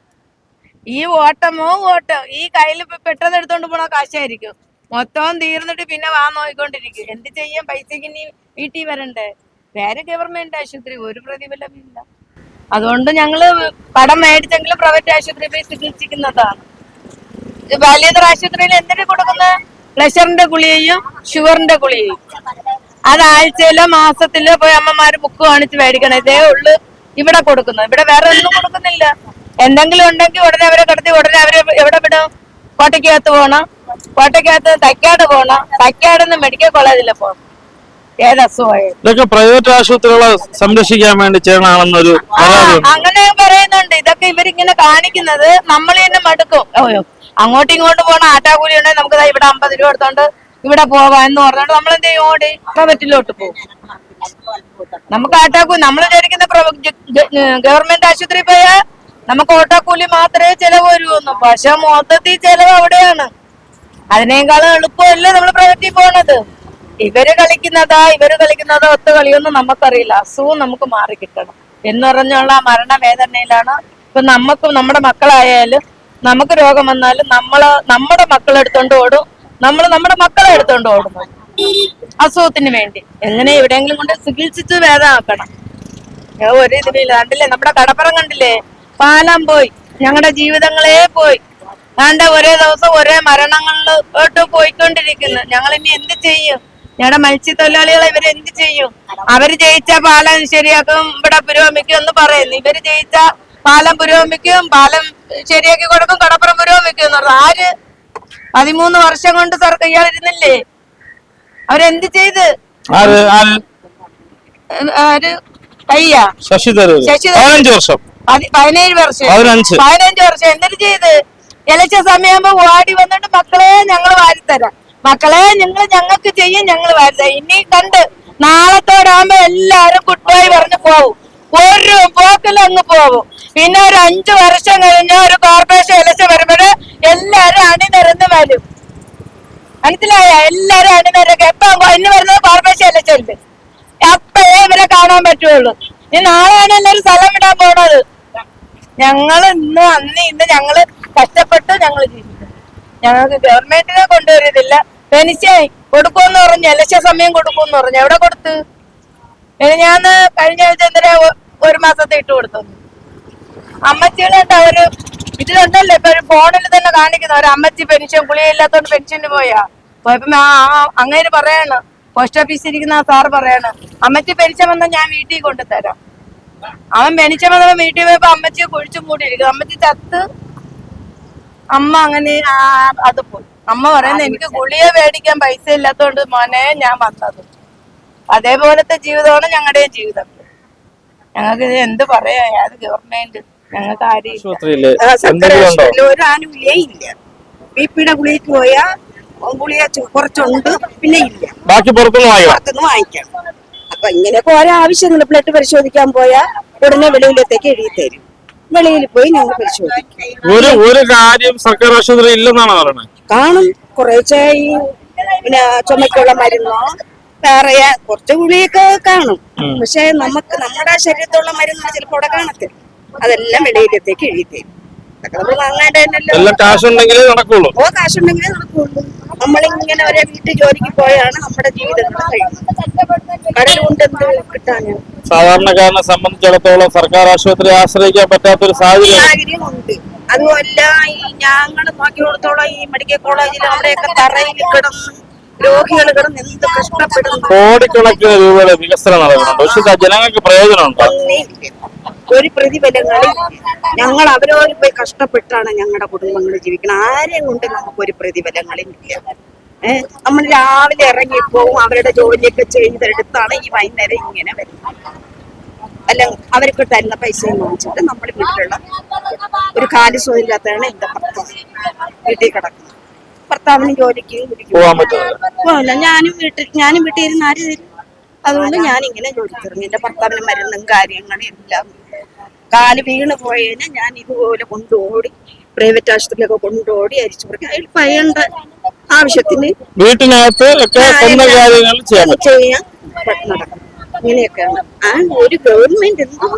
ഈ ഓട്ടമോ ഓട്ടം ഈ കയ്യിൽ പെട്ടെന്ന് എടുത്തോണ്ട് പോണ കാശായിരിക്കും. മൊത്തം തീർന്നിട്ട് പിന്നെ വാ നോക്കിക്കൊണ്ടിരിക്കും എന്ത് ചെയ്യാൻ പൈസക്ക് ഇനി വീട്ടിൽ വരണ്ടേ? വേറെ ഗവൺമെന്റ് ആശുപത്രി ഒരു പ്രതിഫലമില്ല അതുകൊണ്ട് ഞങ്ങൾ കടം മേടിച്ചെങ്കിലും പ്രൈവറ്റ് ആശുപത്രി പോയി ചികിത്സിക്കുന്നതാണ്. ബാല്യതർ ആശുപത്രിയിൽ എന്തിനു കൊടുക്കുന്ന? പ്രഷറിന്റെ ഗുളികയും ഷുഗറിന്റെ ഗുളികയും അത് ആഴ്ചയിലോ മാസത്തിലോ പോയി അമ്മമാര് ബുക്ക് കാണിച്ച് മേടിക്കണം. ഇതേ ഉള്ളു ഇവിടെ കൊടുക്കുന്നു. ഇവിടെ വേറെ ഒന്നും കൊടുക്കുന്നില്ല. എന്തെങ്കിലും ഉണ്ടെങ്കിൽ ഉടനെ അവരെ കിടത്തി ഉടനെ അവരെ എവിടെ വിടും? കോട്ടയ്ക്കകത്ത് പോകണം കോട്ടയ്ക്കകത്ത് തൈക്കാട് പോകണം തൈക്കാട് നിന്ന് മെഡിക്കൽ കോളേജിൽ പോകണം
ഇതൊക്കെ പ്രൈവറ്റ് ആശുപത്രികളെ സംരക്ഷിക്കാൻ വേണ്ടി ചെയ്യണമെന്നൊരു
അങ്ങനെ പറയുന്നുണ്ട്. ഇതൊക്കെ ഇവരിങ്ങനെ കാണിക്കുന്നത് നമ്മൾ തന്നെ മടുക്കും. അങ്ങോട്ടും ഇങ്ങോട്ടും പോണ ആട്ടാകൂലി ഉണ്ടെങ്കിൽ നമുക്ക് ഇവിടെ അമ്പത് രൂപ എടുത്തോണ്ട് ഇവിടെ പോവാ എന്ന് പറഞ്ഞോണ്ട് നമ്മൾ എന്ത് ചെയ്യും? ഓടി പ്രൈവറ്റിലോട്ട് പോകും. നമുക്ക് ആട്ടാക്കൂലി നമ്മൾ വിചാരിക്കുന്ന ഗവൺമെന്റ് ആശുപത്രി പോയാൽ നമുക്ക് ഓട്ടാക്കൂലി മാത്രമേ ചെലവ് വരുള്ളൂ പക്ഷെ മൊത്തത്തിൽ ചെലവ് അവിടെയാണ്. അതിനേക്കാളും എളുപ്പമല്ലേ നമ്മൾ പ്രൈവറ്റിൽ പോണത്? ഇവർ കളിക്കുന്നതാ ഇവർ കളിക്കുന്നതാ ഒത്ത കളിയൊന്നും നമുക്കറിയില്ല. അസുഖം നമുക്ക് മാറി കിട്ടണം എന്ന് പറഞ്ഞുള്ള മരണ വേദനയിലാണ് ഇപ്പൊ നമുക്കും നമ്മുടെ മക്കളായാലും നമുക്ക് രോഗം വന്നാലും നമ്മൾ നമ്മുടെ മക്കളെ എടുത്തോണ്ട് ഓടും. നമ്മൾ നമ്മുടെ മക്കളെ എടുത്തോണ്ട് ഓടും. അസുഖത്തിന് വേണ്ടി. എങ്ങനെ എവിടെയെങ്കിലും കൊണ്ട് ചികിത്സിച്ച് വേദമാക്കണം ഒരു ഇതിനില്ല കണ്ടില്ലേ? നമ്മുടെ കടപ്പുറം കണ്ടില്ലേ? പാലം പോയി. ഞങ്ങളുടെ ജീവിതങ്ങളെ പോയി. ആണ്ട് ഒരേ ദിവസം ഒരേ മരണങ്ങളിലോട്ട് പോയിക്കൊണ്ടിരിക്കുന്നു. ഞങ്ങൾ ഇനി എന്ത് ചെയ്യും? ഞങ്ങളുടെ മത്സ്യത്തൊഴിലാളികൾ ഇവർ എന്ത് ചെയ്യും? അവർ ജയിച്ച പാലം ശരിയാക്കും ഇവിടെ പുരോഗമിക്കും എന്ന് പറയുന്നു. ഇവർ ജയിച്ച പാലം പുരോഗമിക്കും പാലം ശരിയാക്കി കൊടുക്കും കടപ്പുറം പുരോഗമിക്കും എന്ന് പറഞ്ഞു ആര് പതിമൂന്ന് വർഷം കൊണ്ട് സർക്കാർ ഇയാൾ ഇരുന്നില്ലേ അവരെന്ത് ചെയ്ത്?
ആര്? ആര്?
ആര്? കയ്യാ
ശശി തരൂർ
ശശി തരൂർ.
പതിനഞ്ച് വർഷം.
പതി- പതിനേഴ് വർഷം.
പതിനഞ്ച്.
വർഷം. എന്തിനു ചെയ്ത്? ഇലക്ഷൻ സമയമാകുമ്പോ വാടി വന്നിട്ട് മക്കളെ ഞങ്ങൾ വാരിത്തരാം. മക്കളെ നിങ്ങൾ ഞങ്ങൾക്ക് ചെയ്യും ഞങ്ങൾ വാരിത്തരാം. ഇനി കണ്ട് നാളത്തോടാകുമ്പോ എല്ലാരും ഗുഡ് ബൈ പറഞ്ഞു പോവും. ഒരു പോക്കിൽ അങ്ങ് പോകും പിന്നെ ഒരു അഞ്ചു വർഷം കഴിഞ്ഞ ഒരു കോർപ്പറേഷൻ ഇലക്ഷൻ വരുമ്പോൾ എല്ലാരും അണിനിരന്ന് വരും. മനസ്സിലായ? എല്ലാരും അണിനിരക്ക് എപ്പോ ഇന്ന് വരുന്നത് കോർപ്പറേഷൻ ഇലക്ഷനിൽ അപ്പഴേ ഇവരെ കാണാൻ പറ്റുള്ളൂ. ഇനി നാളെയാണ് എല്ലാരും സ്ഥലം ഇടാൻ പോണത്. ഞങ്ങൾ ഇന്ന് അന്ന് ഇന്ന് ഞങ്ങൾ കഷ്ടപ്പെട്ട് ഞങ്ങൾ ജീവിക്കും ഞങ്ങൾക്ക് ഗവൺമെന്റിനെ കൊണ്ടുവരുന്നില്ല. പെൻഷൻ കൊടുക്കുമെന്ന് പറഞ്ഞു. ഇലക്ഷൻ സമയം കൊടുക്കുമെന്ന് പറഞ്ഞു. എവിടെ കൊടുത്ത്? ഞാൻ കഴിഞ്ഞ ആഴ്ച എന്തിനാ ഒരു മാസത്തെ ഇട്ട് കൊടുത്തു. അമ്മച്ചികളുണ്ട് അവർ ഇതിലുണ്ടല്ലോ ഇപ്പൊ ഒരു ഫോണിൽ തന്നെ കാണിക്കുന്ന. ഒരു അമ്മച്ചി പെൻഷൻ ഗുളികയില്ലാത്തോണ്ട് പെൻഷന് പോയാ. പോയപ്പം ആ അങ്ങനെ പറയാണ്. പോസ്റ്റ് ഓഫീസിൽ ഇരിക്കുന്ന ആ സാർ പറയാണ് അമ്മച്ചി പെൻഷൻ വന്നാൽ ഞാൻ വീട്ടിൽ കൊണ്ടുതരാം. അവൻ പെൻഷൻ വന്നപ്പോ വീട്ടിൽ പോയപ്പോ അമ്മച്ചി കുഴിച്ചു മൂടിയിരിക്കും അമ്മച്ചി ചത്ത്. അമ്മ അങ്ങനെ അത് പോയി. അമ്മ പറയുന്നത് എനിക്ക് ഗുളിക മേടിക്കാൻ പൈസ ഇല്ലാത്തോണ്ട് മോനെ ഞാൻ വന്നത്. അതേപോലത്തെ ജീവിതമാണ് ഞങ്ങളുടെയും ജീവിതം. ഞങ്ങൾക്ക് ഇത് എന്ത് പറയാ? അത് ഗവൺമെന്റ് ഞങ്ങൾക്ക്
ആരും ഒരു ആനുകൂല്യം ഇല്ല? ബി പിയുടെ ഗുളികയ്ക്ക് പോയാ ഗുളിക കുറച്ചുണ്ട് പിന്നെ ഇല്ല.
ബാക്കി പുറത്തുനിന്ന്
വാങ്ങിക്കാം. അപ്പൊ ഇങ്ങനെയൊക്കെ ഓരോ ആവശ്യങ്ങൾ ബ്ലഡ് പരിശോധിക്കാൻ പോയാ ഉടനെ വെളിയിലത്തേക്ക് എഴുതി തരും. വെളിയിൽ പോയി ഞങ്ങൾ പരിശോധിക്കും.
ഒരു ഒരു കാര്യം സർക്കാർ ആശുപത്രി ഇല്ലെന്നാണ് പറയുന്നത്
കാണും. കുറേശ്ശെ ഈ പിന്നെ ചുമക്കുള്ള മരുന്നോ വേറെ കുറച്ച് ഗുളിയൊക്കെ കാണും. പക്ഷെ നമുക്ക് നമ്മുടെ ശരീരത്തുള്ള മരുന്ന് ചിലപ്പോ അവിടെ കാണത്തില്ല. അതെല്ലാം വെളിയിലത്തേക്ക് എഴുതി തരും
കാശ് ഉണ്ടെങ്കിലേ നടക്കുള്ളൂ.
ഓ നമ്മളിങ്ങനെ ഒരേ വീട്ടിൽ ജോലിക്ക് പോയാണ് നമ്മുടെ ജീവിതങ്ങൾ കഴിയുന്നത്. കിട്ടാന്
സാധാരണക്കാരനെ സംബന്ധിച്ചിടത്തോളം സർക്കാർ ആശുപത്രി ആശ്രയിക്കാൻ പറ്റാത്തൊരു ഒരു
സാഹചര്യം. ഉണ്ട് അതുമല്ല ഈ ഞങ്ങൾ നോക്കിയോടത്തോളം ഈ മെഡിക്കൽ കോളേജിൽ അവിടെയൊക്കെ തറയിൽ കിടന്ന് രോഗികൾ കിടന്ന് എന്ത് കഷ്ടപ്പെടുന്നു
കോടിക്കണക്കിന് രൂപയുടെ വികസനം നടക്കുന്നുണ്ട്. പക്ഷെ ജനങ്ങൾക്ക് പ്രയോജനമുണ്ടോ?
ഉണ്ടോ ഒരു പ്രതിഫലങ്ങളിൽ ഞങ്ങൾ അവരോട് പോയി കഷ്ടപ്പെട്ടാണ് ഞങ്ങളുടെ കുടുംബങ്ങൾ ജീവിക്കുന്നത്. ആരെയും കൊണ്ട് നമുക്കൊരു പ്രതിഫലങ്ങളും ഇല്ല. ഏഹ് നമ്മൾ രാവിലെ ഇറങ്ങിപ്പോവും അവരുടെ ജോലിയൊക്കെ ചെയ്തെടുത്താണ് ഈ വൈകുന്നേരം ഇങ്ങനെ വരുന്നത്. അല്ല അവർക്ക് തരുന്ന പൈസയും വാങ്ങിച്ചിട്ട് നമ്മൾ വീട്ടിലുള്ള ഒരു കാൽ സുഖമില്ലാത്തതാണ് എന്റെ ഭർത്താവ്. വീട്ടിൽ കിടക്കുന്നത്. ഭർത്താവിന് ജോലിക്ക്
പോകാൻ പറ്റുന്നത്
ഞാനും വീട്ടിൽ ഞാനും വീട്ടിൽ ഇരുന്ന് ആര് തരും അതുകൊണ്ട് ഞാൻ ഇങ്ങനെ ജോലിക്ക് ഇറങ്ങി എന്റെ ഭർത്താവിന് മരുന്നും കാര്യങ്ങളും എല്ലാം. കാൽ വീണ് പോയതിനെ ഞാൻ ഇതുപോലെ കൊണ്ടുപോടി പ്രൈവറ്റ് ആശുപത്രിയിലൊക്കെ കൊണ്ടുപോടി അരിച്ചു പറക്കി. അയാൾ പയ്യണ്ട ആവശ്യത്തിന്
വീട്ടിനകത്ത് ഒക്കെ സ്വന്തം കാര്യങ്ങൾ ചെയ്യാൻ പറ്റും.
ചെയ്യാൻ നടക്കും. ഇങ്ങനെയൊക്കെയാണ്. ആ ഒരു ഗവൺമെന്റ് എന്തോ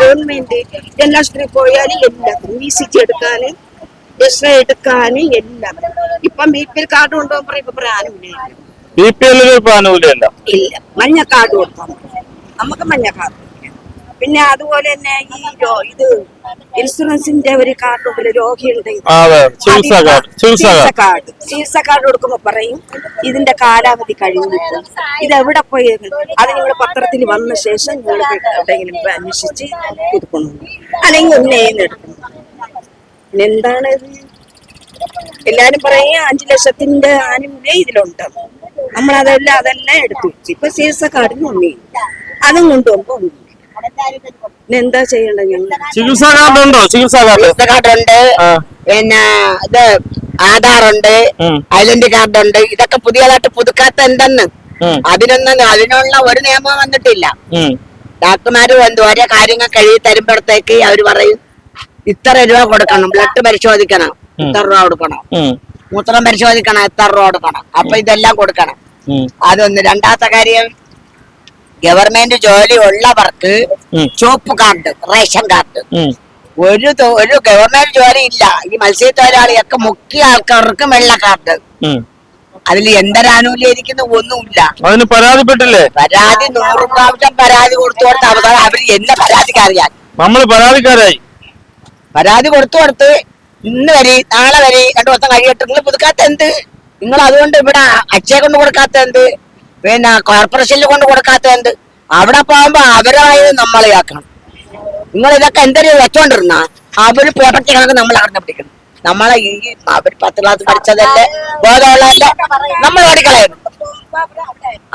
ഗവൺമെന്റ്. ജനാശുപത്രി പോയാലും എല്ലാത്തിനും വി സി ജി എടുക്കാനും എക്സ്റേ എടുക്കാനും എല്ലാം. ഇപ്പം ബി പി എൽ കാർഡ് കൊണ്ടുപോകാൻ പറയുമ്പോ പറയാനും ഇല്ല.
ബി പി ഇപ്പൊ
ഇല്ല മഞ്ഞ കാർഡ് കൊടുത്താൽ നമുക്ക് മഞ്ഞ കാർഡ്. പിന്നെ അതുപോലെ തന്നെ ഈ ഇത് ഇൻഷുറൻസിന്റെ ഒരു കാർഡ് ഉണ്ടല്ലോ രോഗികളുടെ
കാർഡ്. ചികിത്സാ കാർഡ്.
കൊടുക്കുമ്പോ പറയും ഇതിന്റെ കാലാവധി കഴിഞ്ഞിട്ട് ഇത് എവിടെ പോയി? അത് നിങ്ങൾ പത്രത്തിൽ വന്ന ശേഷം നിങ്ങൾ എവിടെയെങ്കിലും അന്വേഷിച്ച് കൊടുക്കുന്നു അല്ലെങ്കിൽ ഒന്നേന്ന് എടുക്കണം പിന്നെ എന്താണ് എല്ലാരും പറയും അഞ്ചു ലക്ഷത്തിന്റെ ആനുകൂല്യം ഇതിലുണ്ട്. നമ്മൾ അതെല്ലാം അതെല്ലാം എടുത്തു വെച്ചു. ഇപ്പൊ ചികിത്സ കാർഡിന് ഒന്നി അതും കൊണ്ടുപോകുമ്പോ ഒന്നി പിന്നെ എന്താ ചെയ്യണ്ട ഞങ്ങൾ
ചികിത്സാ കാർഡുണ്ടോ ചികിത്സാ കാർഡ്?
കാർഡുണ്ട്. പിന്നെ ഇത് ആധാറുണ്ട്.
ഉം.
ഐഡന്റി കാർഡുണ്ട്. ഇതൊക്കെ പുതിയതായിട്ട് പുതുക്കാത്ത എന്തെന്ന്? അതിനൊന്നും അതിനുള്ള ഒരു നിയമം വന്നിട്ടില്ല. ഡോക്ടർമാര് വന്ന് ഓരോ കാര്യങ്ങൾ കഴുകി തരുമ്പോഴത്തേക്ക് അവർ പറയും. ഇത്ര രൂപ കൊടുക്കണം. ബ്ലഡ് പരിശോധിക്കണം. ഇത്ര രൂപ കൊടുക്കണം. മൂത്രം പരിശോധിക്കണം. എത്ര രൂപ കൊടുക്കണം. അപ്പൊ ഇതെല്ലാം കൊടുക്കണം. അതൊന്ന് രണ്ടാമത്തെ കാര്യം ഗവൺമെന്റ് ജോലി ഉള്ളവർക്ക്
ചോപ്പ്
ചുവപ്പ് കാർഡ് റേഷൻ കാർഡ്. ഒരു ഒരു ഗവൺമെന്റ് ജോലി ഇല്ല. ഈ മത്സ്യത്തൊഴിലാളിയൊക്കെ മുക്കിയ ആൾക്കാർക്ക് വെള്ള കാർഡ്. അതിൽ എന്തൊരാനുകൂല്യം ഇരിക്കുന്ന ഒന്നുമില്ല.
അതിന് പരാതിപ്പെട്ടില്ലേ
പരാതി നൂറ് പ്രാവശ്യം പരാതി കൊടുത്തു കൊടുത്ത അവസാനം അവർ എന്നെ പരാതിക്കറിയാൻ
നമ്മൾ പരാതിക്കാരായി.
പരാതി കൊടുത്തു കൊടുത്ത് ഇന്ന് വരെ നാളെ വരെ രണ്ടു ദിവസം കഴിയട്ടെ. നിങ്ങൾ പുതുക്കാത്ത എന്ത്? നിങ്ങൾ അതുകൊണ്ട് ഇവിടെ അച്ഛയെ കൊണ്ട് കൊടുക്കാത്ത എന്ത്? പിന്നെ കോർപ്പറേഷനിൽ കൊണ്ട് കൊടുക്കാത്ത എന്ത്? അവിടെ പോകുമ്പോ അവരായത് നമ്മളെ ആക്കണം. നിങ്ങൾ ഇതൊക്കെ എന്തൊരു വെച്ചോണ്ടിരുന്ന? അവർ പേപ്പറ്റി കണക്ക് നമ്മൾ അറിഞ്ഞു പിടിക്കണം. നമ്മളെ ഈ അവർ പത്ത് ക്ലാസ് പഠിച്ചതല്ലേ? ബോധമുള്ളതല്ലേ? നമ്മൾ ഓടിക്കളയുന്നു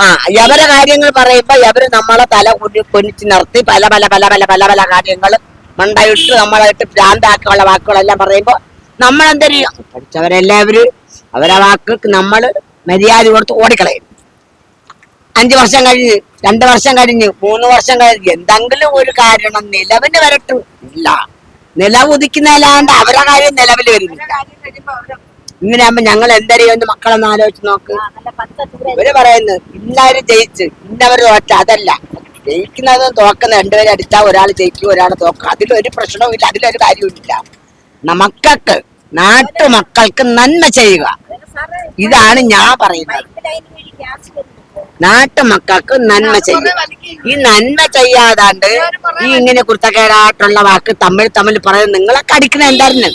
ആ എവരെ കാര്യങ്ങൾ പറയുമ്പോ എവര് നമ്മളെ തല കുടി കൊനിച്ച് നിർത്തി പല പല പല പല പല പല കാര്യങ്ങൾ മണ്ടായിട്ട് നമ്മളായിട്ട് ഭ്രാന്താക്കാനുള്ള വാക്കുകളെല്ലാം പറയുമ്പോ നമ്മൾ എന്തൊരു ചെയ്യും? പഠിച്ചവരെല്ലാവരും അവരെ വാക്ക് നമ്മൾ മര്യാദ കൊടുത്ത് ഓടിക്കളയും. അഞ്ചു വർഷം കഴിഞ്ഞ് രണ്ട് വർഷം കഴിഞ്ഞ് മൂന്ന് വർഷം കഴിഞ്ഞ് എന്തെങ്കിലും ഒരു കാരണം നിലവിന് വരട്ടു ഇല്ല. നിലവുദിക്കുന്നതല്ലാണ്ട് അവരെ കാര്യം നിലവിൽ വരുന്നില്ല. ഇങ്ങനെയാകുമ്പോ ഞങ്ങൾ എന്തരെയൊന്ന് മക്കളൊന്ന് ആലോചിച്ച് നോക്ക്. ഇവർ പറയുന്നു ഇന്നാരും ജയിച്ച് ഇന്നവര് തോറ്റ അതല്ല. ജയിക്കുന്നതും തോക്കുന്ന രണ്ടുപേരെ അടിച്ചാൽ ഒരാൾ ജയിക്കും ഒരാൾ തോക്കും. അതിലൊരു പ്രശ്നവും ഇല്ല അതിലൊരു കാര്യവുമില്ല. മക്കൾക്ക് നാട്ടുമക്കൾക്ക് നന്മ ചെയ്യുക. ഇതാണ് ഞാൻ പറയുന്നത്. നാട്ടുമക്കൾക്ക് നന്മ ചെയ്യുക. ഈ നന്മ ചെയ്യാതാണ്ട് ഈ ഇങ്ങനെ കുർത്തക്കേടായിട്ടുള്ള വാക്ക് തമ്മിൽ തമ്മിൽ പറയുന്നത് നിങ്ങളൊക്കെ അടിക്കുന്ന എന്തായിരുന്നു?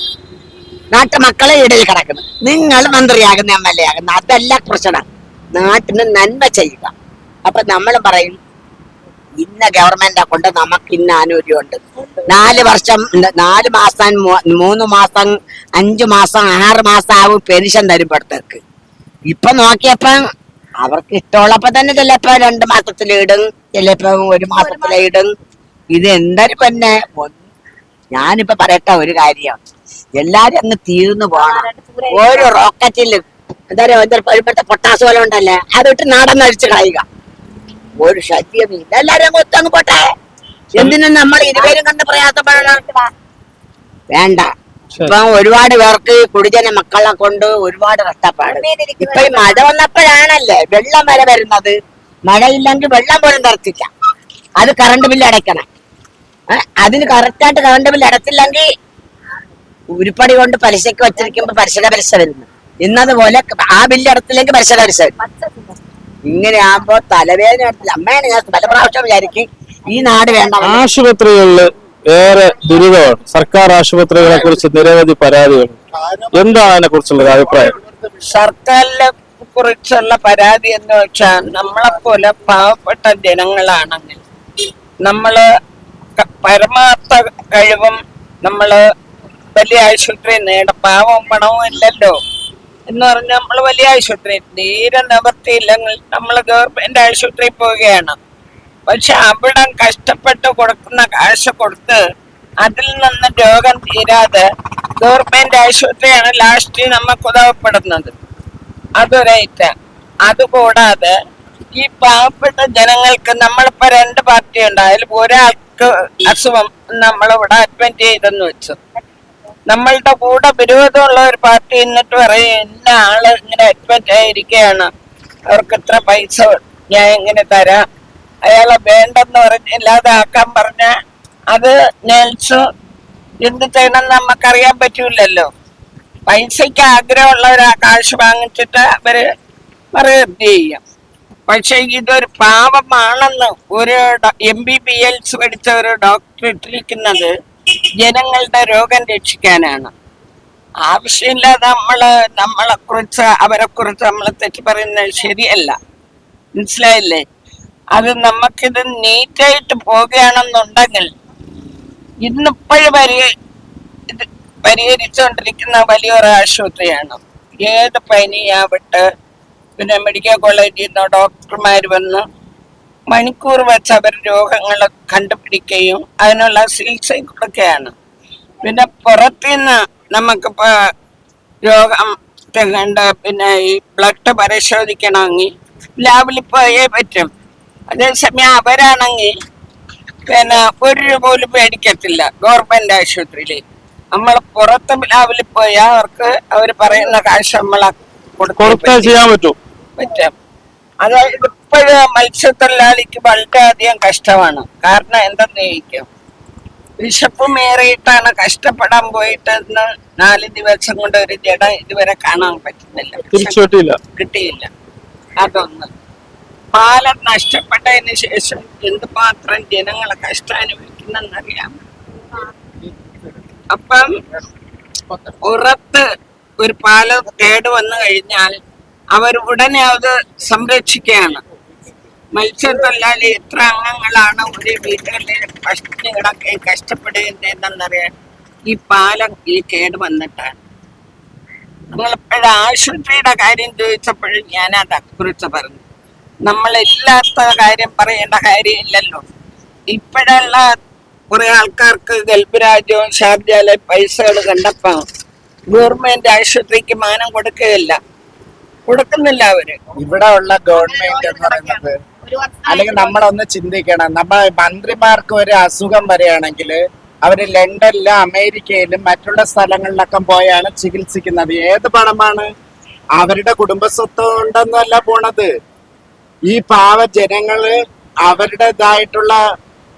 നാട്ടുമക്കളെ ഇടയിൽ കിടക്കുന്നു. നിങ്ങൾ മന്ത്രിയാകുന്ന എം എൽ എ ആകുന്ന അതല്ല പ്രശ്നം. നാട്ടിന് നന്മ ചെയ്യുക. അപ്പൊ നമ്മൾ പറയും ഇന്ന ഗവൺമെന്റ് കൊണ്ട് നമുക്ക് ഇന്ന ആനുകൂല്യമുണ്ട്. നാല് വർഷം നാല് മാസം മൂന്ന് മാസം അഞ്ചു മാസം ആറ് മാസം ആവും പെൻഷൻ തരും തരുമ്പോഴത്തേക്ക് ഇപ്പൊ നോക്കിയപ്പോ അവർക്ക് ഇഷ്ടമുള്ളപ്പോ തന്നെ ചിലപ്പോ രണ്ട് മാസത്തിലിടും ചിലപ്പോ ഒരു മാസത്തിലിടും ഇത് എന്തായാലും പിന്നെ. ഞാനിപ്പോ പറയട്ടെ ഒരു കാര്യം. എല്ലാരും അങ്ങ് തീർന്നു പോകണം ഓരോ റോക്കറ്റിലും എന്താ പറയുക പൊട്ടാസ് പോലെ ഉണ്ടല്ലേ? അതിട്ട് അഴിച്ചു കളയുക. ഒരു ശല്യമില്ല എല്ലാരും അങ്ങ് ഒത്തങ്ങ് പോട്ടെ? എന്തിനും നമ്മൾ ഇരുപേരും കണ്ട് പ്രയാസപ്പെടണം? വേണ്ട. ഇപ്പൊ ഒരുപാട് പേർക്ക് കുടിജന മക്കളെ കൊണ്ട് ഒരുപാട് കഷ്ടപ്പാട്. ഇപ്പൊ ഈ മഴ വന്നപ്പോഴാണല്ലേ വെള്ളം വരെ വരുന്നത്? മഴയില്ലെങ്കിൽ വെള്ളം പോലും തരത്തില്ല അത് കറണ്ട് ബില്ല് അടയ്ക്കണം. അതിന് കറക്റ്റായിട്ട് കറണ്ട് ബില്ല് അടച്ചില്ലെങ്കിൽ ഉരുപ്പടി കൊണ്ട് പലിശക്ക് വെച്ചിരിക്കുമ്പോ പലിശയുടെ പലിശ വരുന്നു. ഇന്നതുപോലെ ആ ബില്ല് അടത്തില്ലെങ്കിൽ മത്സരടിച്ച് ഇങ്ങനെ ആകുമ്പോ തലവേദന എടുത്തില്ല. അമ്മയാണ് ഞാൻ പല പ്രാവശ്യം വിചാരിക്കും ഈ നാട് വേണ്ട
ആശുപത്രികളിൽ ഏറെ ദുരിതമാണ്. സർക്കാർ ആശുപത്രികളെ കുറിച്ച് നിരവധി പരാതികൾ എന്താണ് അതിനെ കുറിച്ചുള്ള അഭിപ്രായം?
സർക്കാരിനെ കുറിച്ചുള്ള പരാതി എന്ന് വെച്ചാൽ നമ്മളെപ്പോലെ പാവപ്പെട്ട ജനങ്ങളാണെങ്കിൽ നമ്മൾ പരമാർത്ഥ കഴിവും നമ്മൾ വലിയ ആശുപത്രി നേട പാവം പണവും ഇല്ലല്ലോ എന്ന് പറഞ്ഞാൽ നമ്മൾ വലിയ ആശുപത്രി തീരെ നിവർത്തിയില്ലെങ്കിൽ നമ്മൾ ഗവൺമെന്റ് ആശുപത്രി പോവുകയാണ്. പക്ഷെ അവിടെ കഷ്ടപ്പെട്ട് കൊടുക്കുന്ന കാശ് കൊടുത്ത് അതിൽ നിന്ന് രോഗം തീരാതെ ഗവൺമെന്റ് ആശുപത്രിയാണ് ലാസ്റ്റിൽ നമുക്ക് ഉദവപ്പെടുന്നത് അതൊരൈറ്റ അതുകൂടാതെ ഈ പാവപ്പെട്ട ജനങ്ങൾക്ക് നമ്മളിപ്പോ രണ്ട് പാർട്ടി ഉണ്ടായാലും ഒരാൾക്ക് അസുഖം നമ്മളിവിടെ അഡ്മിറ്റ് ചെയ്തെന്ന് വെച്ചു. നമ്മളുടെ കൂടെ വിരോധമുള്ള ഒരു പാർട്ടി എന്നിട്ട് പറയും ഇന്ന ആൾ ഇങ്ങനെ അഡ്മിറ്റ് ആയിരിക്കുകയാണ് അവർക്ക് ഇത്ര പൈസ ഞാൻ ഇങ്ങനെ തരാം? അയാളെ വേണ്ടെന്ന് പറഞ്ഞ് ഇല്ലാതാക്കാൻ പറഞ്ഞ അത് നേൽസ് എന്ത് ചെയ്യണം നമുക്കറിയാൻ പറ്റൂലല്ലോ പൈസയ്ക്ക് ആഗ്രഹമുള്ള ഒരു കാശ് വാങ്ങിച്ചിട്ട് അവർ മറുകൃതി ചെയ്യും. പക്ഷെ ഇതൊരു പാപമാണെന്ന് ഒരു എം ബി ബി എൽസ് പഠിച്ച ഒരു ഡോക്ടർ ഇട്ടിരിക്കുന്നത് ജനങ്ങളുടെ രോഗം രക്ഷിക്കാനാണ്. ആവശ്യമില്ല നമ്മൾ നമ്മളെ കുറിച്ച് അവരെ കുറിച്ച് നമ്മൾ തെറ്റി പറയുന്നത് ശരിയല്ല. മനസ്സിലായില്ലേ? അത് നമുക്കിത് നീറ്റായിട്ട് പോവുകയാണെന്നുണ്ടെങ്കിൽ ഇന്നിപ്പോഴും പരി ഇത് പരിഹരിച്ചുകൊണ്ടിരിക്കുന്ന വലിയൊരു ആശുപത്രിയാണ്. ഏത് പനിയാവട്ടെ പിന്നെ മെഡിക്കൽ കോളേജിൽ നിന്ന് ഡോക്ടർമാർ വന്ന് മണിക്കൂർ വെച്ച് അവർ രോഗങ്ങൾ കണ്ടുപിടിക്കുകയും അതിനുള്ള ചികിത്സയും കൊടുക്കുകയാണ്. പിന്നെ പുറത്തുനിന്ന് നമുക്കിപ്പോ രോഗം കണ്ട് പിന്നെ ഈ ബ്ലഡ് പരിശോധിക്കണമെങ്കിൽ ലാബിൽ പോയേ പറ്റും. അതേസമയം അവരാണെങ്കിൽ പിന്നെ ഒരു രൂപ പോലും മേടിക്കത്തില്ല ഗവൺമെന്റ് ആശുപത്രിയിൽ നമ്മൾ പുറത്ത് ലാബിൽ പോയാൽ അവർക്ക് അവർ പറയുന്ന കാശ് നമ്മളെ
കൊടുക്കാൻ ചെയ്യാൻ പറ്റും.
പറ്റും. അതായത് ഇപ്പോഴും മത്സ്യത്തൊഴിലാളിക്ക് വളരെയധികം കഷ്ടമാണ്. കാരണം എന്തെന്ന് ചോദിക്കും? വിശപ്പും ഏറിയിട്ടാണ് കഷ്ടപ്പെടാൻ പോയിട്ടെന്ന് നാല് ദിവസം കൊണ്ട് ഒരു ജട ഇതുവരെ കാണാൻ പറ്റുന്നില്ല.
കിട്ടിയില്ല.
അതൊന്ന്. പാലം നഷ്ടപ്പെട്ടതിന് ശേഷം എന്തുമാത്രം ജനങ്ങളെ കഷ്ടം അനുഭവിക്കുന്നെന്നറിയാം അപ്പം പുറത്ത് ഒരു പാലം കേട് വന്നു കഴിഞ്ഞാൽ അവർ ഉടനെ അത് സംരക്ഷിക്കുകയാണ്. മത്സ്യത്തൊഴിലാളി എത്ര അംഗങ്ങളാണ് ഒരു വീട്ടുകളിലെ പട്ടിണി കിടക്കുകയും കഷ്ടപ്പെടുകയെന്നറിയാൻ ഈ പാലം ഈ കേട് വന്നിട്ടാണ്. നമ്മളിപ്പോഴും ആശുപത്രിയുടെ കാര്യം ചോദിച്ചപ്പോഴും ഞാൻ കുറിച്ച് പറഞ്ഞു. നമ്മളില്ലാത്ത കാര്യം പറയേണ്ട കാര്യമില്ലല്ലോ. ഇപ്പോഴുള്ള കുറെ ആൾക്കാർക്ക് ഗൾഫ് രാജ്യവും ഷാർജയിലെ പൈസകൾ കണ്ടപ്പോ ഗവൺമെന്റ് ആശുപത്രിക്ക് മാനം കൊടുക്കുകയില്ല. കൊടുക്കുന്നില്ല അവർ.
ഇവിടെ ഉള്ള ഗവൺമെന്റ് എന്ന് പറയുന്നത് അല്ലെങ്കിൽ നമ്മളൊന്ന് ചിന്തിക്കണം. നമ്മളെ മന്ത്രിമാർക്ക് ഒരു അസുഖം വരികയാണെങ്കിൽ അവർ ലണ്ടനിലും അമേരിക്കയിലും മറ്റുള്ള സ്ഥലങ്ങളിലൊക്കെ പോയാണ് ചികിത്സിക്കുന്നത്. ഏത് പണമാണ്? അവരുടെ കുടുംബസ്വത്ത് ഉണ്ടെന്നല്ല പോണത്. ഈ പാവ ജനങ്ങൾ അവരുടേതായിട്ടുള്ള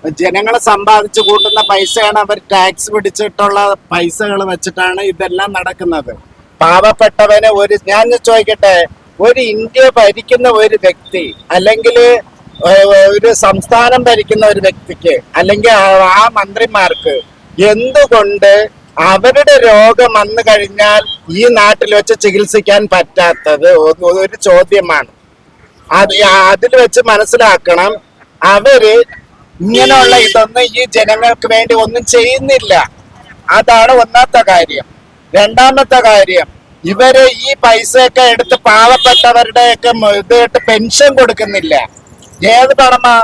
ജനങ്ങൾ സമ്പാദിച്ചു കൂട്ടുന്ന പൈസയാണ് അവർ ടാക്സ് പിടിച്ചിട്ടുള്ള പൈസകൾ വെച്ചിട്ടാണ് ഇതെല്ലാം നടക്കുന്നത്. പാവപ്പെട്ടവന് ഒരു ഞാൻ ചോദിക്കട്ടെ ഒരു ഇന്ത്യ ഭരിക്കുന്ന ഒരു വ്യക്തി അല്ലെങ്കിൽ ഒരു സംസ്ഥാനം ഭരിക്കുന്ന ഒരു വ്യക്തിക്ക് അല്ലെങ്കിൽ ആ- മന്ത്രിമാർക്ക് എന്തുകൊണ്ട് അവരുടെ രോഗം വന്നു കഴിഞ്ഞാൽ ഈ നാട്ടിൽ വെച്ച് ചികിത്സിക്കാൻ പറ്റാത്തത്? ഒരു ചോദ്യമാണ്. അത് അതിൽ വെച്ച് മനസ്സിലാക്കണം. അവർ ഇങ്ങനെയുള്ള ഇതൊന്നും ഈ ജനങ്ങൾക്ക് വേണ്ടി ഒന്നും ചെയ്യുന്നില്ല. അതാണ് ഒന്നാമത്തെ കാര്യം. രണ്ടാമത്തെ കാര്യം ഇവർ ഈ പൈസയൊക്കെ എടുത്ത് പാവപ്പെട്ടവരുടെയൊക്കെ ഇതായിട്ട് പെൻഷൻ കൊടുക്കുന്നില്ല. ഏത് പണമാ?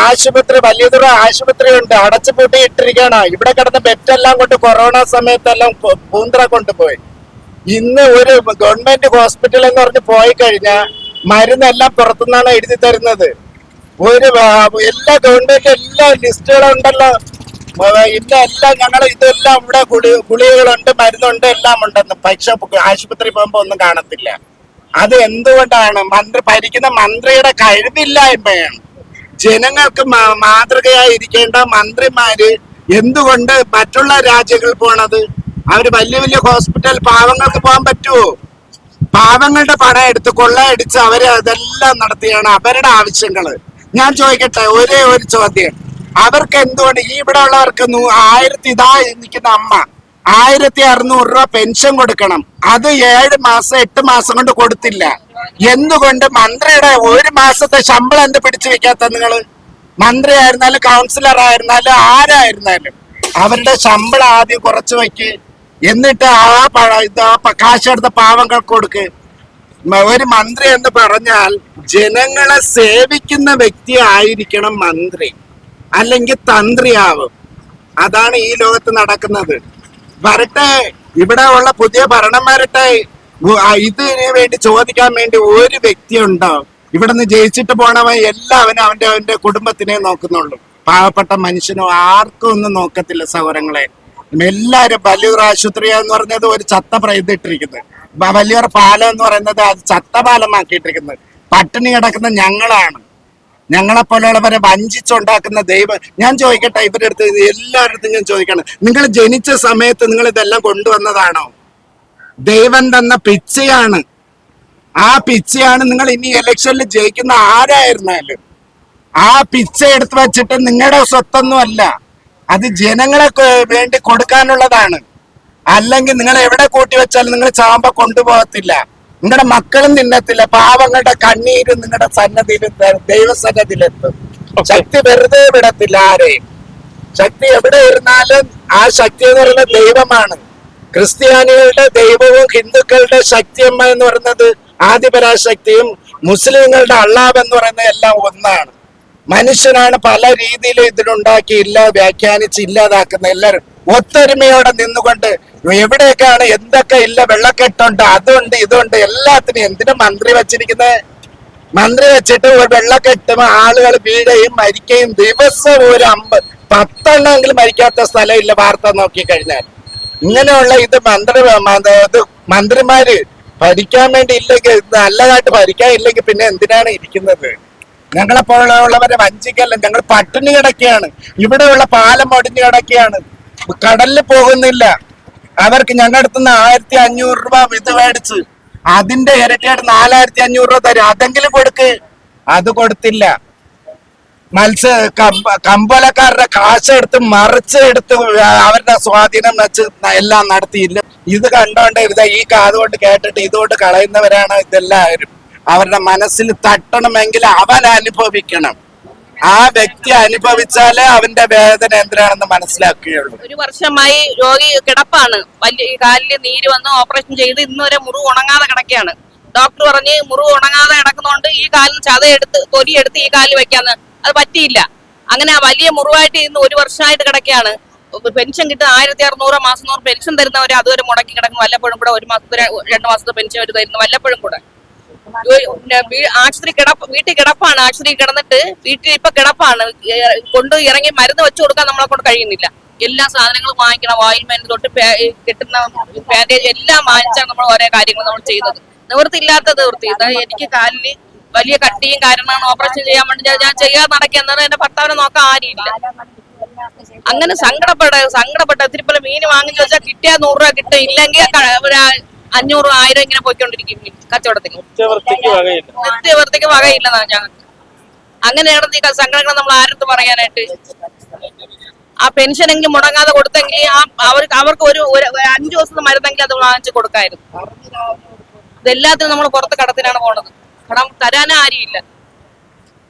ആശുപത്രി വലിയതൊരു ആശുപത്രി ഉണ്ട് അടച്ചു പൂട്ടി ഇട്ടിരിക്കണം ഇവിടെ കിടന്ന ബെറ്റെല്ലാം കൊണ്ട് കൊറോണ സമയത്തെല്ലാം പൂന്തറ കൊണ്ടുപോയി. ഇന്ന് ഒരു ഗവൺമെന്റ് ഹോസ്പിറ്റൽ എന്ന് പറഞ്ഞ് പോയി കഴിഞ്ഞാൽ മരുന്നെല്ലാം പുറത്തുനിന്നാണ് എഴുതി തരുന്നത്. ഒരു എല്ലാ ഗവൺമെന്റ് എല്ലാ ലിസ്റ്റുകളും ഉണ്ടല്ലോ എല്ലാം ഞങ്ങൾ ഇതെല്ലാം ഇവിടെ ഗുളി ഗുളികകളുണ്ട് മരുന്നുണ്ട് എല്ലാം ഉണ്ടെന്ന് പക്ഷെ ആശുപത്രി പോകുമ്പോ ഒന്നും കാണത്തില്ല. അത് എന്തുകൊണ്ടാണ്? മന്ത്രി ഭരിക്കുന്ന മന്ത്രിയുടെ കഴിവില്ലായ്മയാണ്. ജനങ്ങൾക്ക് മാതൃകയായി ഇരിക്കേണ്ട മന്ത്രിമാര് എന്തുകൊണ്ട് മറ്റുള്ള രാജ്യങ്ങളിൽ പോണത്? അവർ വലിയ വലിയ ഹോസ്പിറ്റൽ പാവങ്ങൾക്ക് പോകാൻ പറ്റുമോ പാവങ്ങളുടെ പണം എടുത്ത് കൊള്ളയടിച്ച് അവരെ അതെല്ലാം നടത്തിയാണ് അവരുടെ ആവശ്യങ്ങൾ. ഞാൻ ചോദിക്കട്ടെ ഒരേ ഒരു ചോദ്യം. അവർക്ക് എന്തുകൊണ്ട് ഈ ഇവിടെ ഉള്ളവർക്ക് ആയിരത്തി ഇതാ നിൽക്കുന്ന അമ്മ. ആയിരത്തി അറുന്നൂറ് രൂപ പെൻഷൻ കൊടുക്കണം. അത് ഏഴ് മാസം എട്ട് മാസം കൊണ്ട് കൊടുത്തില്ല. എന്തുകൊണ്ട് മന്ത്രിയുടെ ഒരു മാസത്തെ ശമ്പളം എന്ത് പിടിച്ചു വെക്കാത്ത നിങ്ങൾ മന്ത്രി ആയിരുന്നാലും കൗൺസിലർ ആയിരുന്നാലും ആരായിരുന്നാലും അവരുടെ ശമ്പളം ആദ്യം കുറച്ച് വയ്ക്ക്. എന്നിട്ട് ആ കാശെടുത്ത പാവങ്ങൾക്ക് കൊടുക്ക്. ഒരു മന്ത്രി എന്ന് പറഞ്ഞാൽ ജനങ്ങളെ സേവിക്കുന്ന വ്യക്തി ആയിരിക്കണം മന്ത്രി. അല്ലെങ്കിൽ തന്ത്രിയാവും. അതാണ് ഈ ലോകത്ത് നടക്കുന്നത്. വരട്ടെ ഇവിടെ ഉള്ള പുതിയ ഭരണം വരട്ടെ. ഇതിന് വേണ്ടി ചോദിക്കാൻ വേണ്ടി ഒരു വ്യക്തി ഉണ്ടോ ഇവിടെ നിന്ന് ജയിച്ചിട്ട് പോണവൻ എല്ലാവനും അവന്റെ അവന്റെ കുടുംബത്തിനെ നോക്കുന്നുള്ളൂ. പാവപ്പെട്ട മനുഷ്യനോ ആർക്കും ഒന്നും നോക്കത്തില്ല സൗരങ്ങളെ. എല്ലാരും വലിയൂർ ആശുപത്രി എന്ന് പറഞ്ഞത് ഒരു ചത്ത പ്രൈതിട്ടിരിക്കുന്നത് വലിയൊരു പാലം എന്ന് പറയുന്നത് അത് ചത്ത പാലമാക്കിയിട്ടിരിക്കുന്നത് പട്ടിണി കിടക്കുന്ന ഞങ്ങളാണ്. ഞങ്ങളെ പോലുള്ളവരെ വഞ്ചിച്ചുണ്ടാക്കുന്ന ദൈവം. ഞാൻ ചോദിക്കട്ടെ ഇവരുടെ അടുത്ത് എല്ലാവരുടെ ഞാൻ ചോദിക്കണം. നിങ്ങൾ ജനിച്ച സമയത്ത് നിങ്ങൾ ഇതെല്ലാം കൊണ്ടുവന്നതാണോ? ദൈവം തന്ന പിച്ചയാണ്. ആ പിച്ചയാണ് നിങ്ങൾ ഇനി ഇലക്ഷനിൽ ജയിക്കുന്ന ആരായിരുന്നാലും. ആ പിച്ച എടുത്തു വെച്ചിട്ട് നിങ്ങളുടെ സ്വത്തൊന്നും അല്ല അത് ജനങ്ങളെ വേണ്ടി കൊടുക്കാനുള്ളതാണ്. അല്ലെങ്കിൽ നിങ്ങൾ എവിടെ കൂട്ടി വെച്ചാലും നിങ്ങൾ ചാമ്പ കൊണ്ടുപോകത്തില്ല. നിങ്ങളുടെ മക്കളും തിന്നത്തില്ല പാവങ്ങളുടെ കണ്ണീരും നിങ്ങളുടെ സന്നദ്ധിയിൽ ദൈവസന്നദ്ധിയിലെത്തും ശക്തി വെറുതെ വിടത്തില്ല ആരെയും. ശക്തി എവിടെ ഇരുന്നാലും ആ ശക്തി എന്ന് പറയുന്നത് ദൈവമാണ്. ക്രിസ്ത്യാനികളുടെ ദൈവവും ഹിന്ദുക്കളുടെ ശക്തിയമ്മ എന്ന് പറയുന്നത് ആദിപരാശക്തിയും മുസ്ലിങ്ങളുടെ അള്ളാബ് എന്ന് പറയുന്നത് എല്ലാം ഒന്നാണ്. മനുഷ്യനാണ് പല രീതിയിലും ഇതിലുണ്ടാക്കി ഇല്ല വ്യാഖ്യാനിച്ച് ഇല്ലാതാക്കുന്ന എല്ലാവരും. ഒത്തൊരുമയോടെ നിന്നുകൊണ്ട് എവിടെയൊക്കെയാണ് എന്തൊക്കെ ഇല്ല വെള്ളക്കെട്ടുണ്ട് അതുണ്ട് ഇതുണ്ട് എല്ലാത്തിനും എന്തിനു മന്ത്രി വെച്ചിരിക്കുന്നത് മന്ത്രി വെച്ചിട്ട് ഒരു വെള്ളക്കെട്ടും ആളുകൾ വീഴയും മരിക്കുകയും ദിവസം ഒരു അമ്പത് പത്തെണ്ണമെങ്കിലും മരിക്കാത്ത സ്ഥലമില്ല വാർത്ത നോക്കി കഴിഞ്ഞാൽ ഇങ്ങനെയുള്ള ഇത് മന്ത്രി ഇത് മന്ത്രിമാര് ഭരിക്കാൻ വേണ്ടി ഇല്ലെങ്കിൽ നല്ലതായിട്ട് ഭരിക്കാൻ ഇല്ലെങ്കിൽ പിന്നെ എന്തിനാണ് ഇരിക്കുന്നത്? ഞങ്ങളെ പോലുള്ളവരെ വഞ്ചിക്കല്ല ഞങ്ങൾ പട്ടിണി കിടക്കുകയാണ്. ഇവിടെയുള്ള പാലം ഒടിഞ്ഞു കിടക്കുകയാണ്. കടലിൽ പോകുന്നില്ല. അവർക്ക് ഞങ്ങളുടെ അടുത്തുനിന്ന് ആയിരത്തി അഞ്ഞൂറ് രൂപ ഇത് മേടിച്ച്. അതിന്റെ ഇരട്ടിയായിട്ട് നാലായിരത്തി അഞ്ഞൂറ് രൂപ തരും. അതെങ്കിലും കൊടുക്ക്. അത് കൊടുത്തില്ല. മത്സ്യ കമ്പ- എടുത്ത് മറിച്ച് എടുത്ത് അവരുടെ സ്വാധീനം വെച്ച് എല്ലാം നടത്തിയില്ല. ഇത് കണ്ടോണ്ട് ഇത് ഈ കാതുകൊണ്ട് കേട്ടിട്ട് ഇതുകൊണ്ട് കളയുന്നവരാണ് ഇതെല്ലാവരും. അവരുടെ മനസ്സിൽ തട്ടണമെങ്കിൽ അവൻ അനുഭവിക്കണം. ആ വ്യക്തി അനുഭവിച്ചാലേ അവന്റെ വേദന എന്തിനാണെന്ന് മനസ്സിലാക്കുകയുള്ളൂ.
ഒരു വർഷമായി രോഗി കിടപ്പാണ്. വലിയ കാലിൽ നീര് വന്ന് ഓപ്പറേഷൻ ചെയ്ത് ഇന്ന് വരെ മുറിവ് ഉണങ്ങാതെ കിടക്കുകയാണ്. ഡോക്ടർ പറഞ്ഞ് മുറിവ് ഉണങ്ങാതെ കിടക്കുന്നതുകൊണ്ട് ഈ കാലിൽ ചതയെടുത്ത് തൊലിയെടുത്ത് ഈ കാലിൽ വെക്കാന്ന്. അത് പറ്റിയില്ല. അങ്ങനെ വലിയ മുറിവായിട്ട് ഇന്ന് ഒരു വർഷമായിട്ട് കിടക്കുകയാണ്. പെൻഷൻ കിട്ടുന്ന ആയിരത്തി അറുന്നൂറ് മാസം പെൻഷൻ തരുന്നവരെ അതുവരെ മുടക്കി കിടക്കും വല്ലപ്പോഴും കൂടെ ഒരു മാസത്തെ രണ്ട് മാസത്തെ പെൻഷൻ അവർ തരുന്നു. വല്ലപ്പോഴും കൂടെ. ആശുപത്രി കിടപ്പ് വീട്ടിൽ കിടപ്പാണ്. ആശുപത്രി കിടന്നിട്ട് വീട്ടിൽ ഇപ്പൊ കിടപ്പാണ്. കൊണ്ട് ഇറങ്ങി മരുന്ന് വെച്ചു കൊടുക്കാൻ നമ്മളെ കൊണ്ട് കഴിയുന്നില്ല. എല്ലാ സാധനങ്ങളും വാങ്ങിക്കണം. ഓയിൽമെന്റ് തൊട്ട് കിട്ടുന്ന പാക്കേജ് എല്ലാം വാങ്ങിച്ചാണ് നമ്മൾ ഓരോ കാര്യങ്ങൾ നമ്മൾ ചെയ്യുന്നത്. നിവൃത്തിയില്ലാത്ത നിവൃത്തി. എനിക്ക് കാലിന് വലിയ കട്ടിയും കാരണമാണ് ഓപ്പറേഷൻ ചെയ്യാൻ വേണ്ടി ഞാൻ- ചെയ്യാതെ നടക്കുന്നത് എന്റെ ഭർത്താവിനെ നോക്കാൻ ആരുമില്ല. അങ്ങനെ സങ്കടപ്പെട്ട സങ്കടപ്പെട്ട ഇത്തിരി പോലെ മീൻ വാങ്ങിച്ചു വെച്ചാൽ കിട്ടിയാൽ നൂറ് രൂപ കിട്ടും. ഇല്ലെങ്കിൽ അഞ്ഞൂറ് ആയിരം ഇങ്ങനെ പോയിക്കൊണ്ടിരിക്കും കച്ചവടത്തിന്.
നിത്യവൃത്തിക്ക് വകയില്ല.
ഞങ്ങൾക്ക് അങ്ങനെയാണ് ഈ സംഘടനകൾ നമ്മൾ ആരടുത്ത് പറയാനായിട്ട്? ആ പെൻഷൻ എങ്കിലും മുടങ്ങാതെ കൊടുത്തെങ്കിൽ ആ അവർക്ക് അവർക്ക് ഒരു അഞ്ചു ദിവസത്തെ മരുന്നെങ്കിൽ അത് വാങ്ങിച്ചു കൊടുക്കായിരുന്നു. ഇതെല്ലാത്തിനും നമ്മൾ പുറത്ത് കടത്തിനാണ് പോണത്. കടം തരാനും ആരുമില്ല.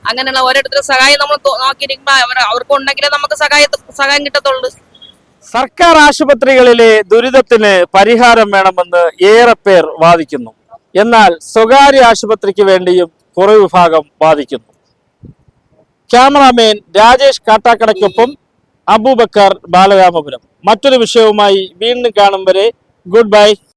അങ്ങനെയുള്ള ഓരോരുത്തരുടെ സഹായം നമ്മൾ നോക്കിയിരിക്കുമ്പോ അവർ അവർക്കുണ്ടെങ്കിലേ നമുക്ക് സഹായ സഹായം കിട്ടത്തുള്ളൂ.
സർക്കാർ ആശുപത്രികളിലെ ദുരിതത്തിന് പരിഹാരം വേണമെന്ന് ഏറെ പേർ വാദിക്കുന്നു. എന്നാൽ സ്വകാര്യ ആശുപത്രിക്ക് വേണ്ടിയും കുറേ വിഭാഗം വാദിക്കുന്നു. ക്യാമറാമാൻ രാജേഷ് കാട്ടാക്കടയ്ക്കൊപ്പം അബൂബക്കർ ബാലരാമപുരം. മറ്റൊരു വിഷയവുമായി വീണ്ടും കാണും വരെ ഗുഡ് ബൈ.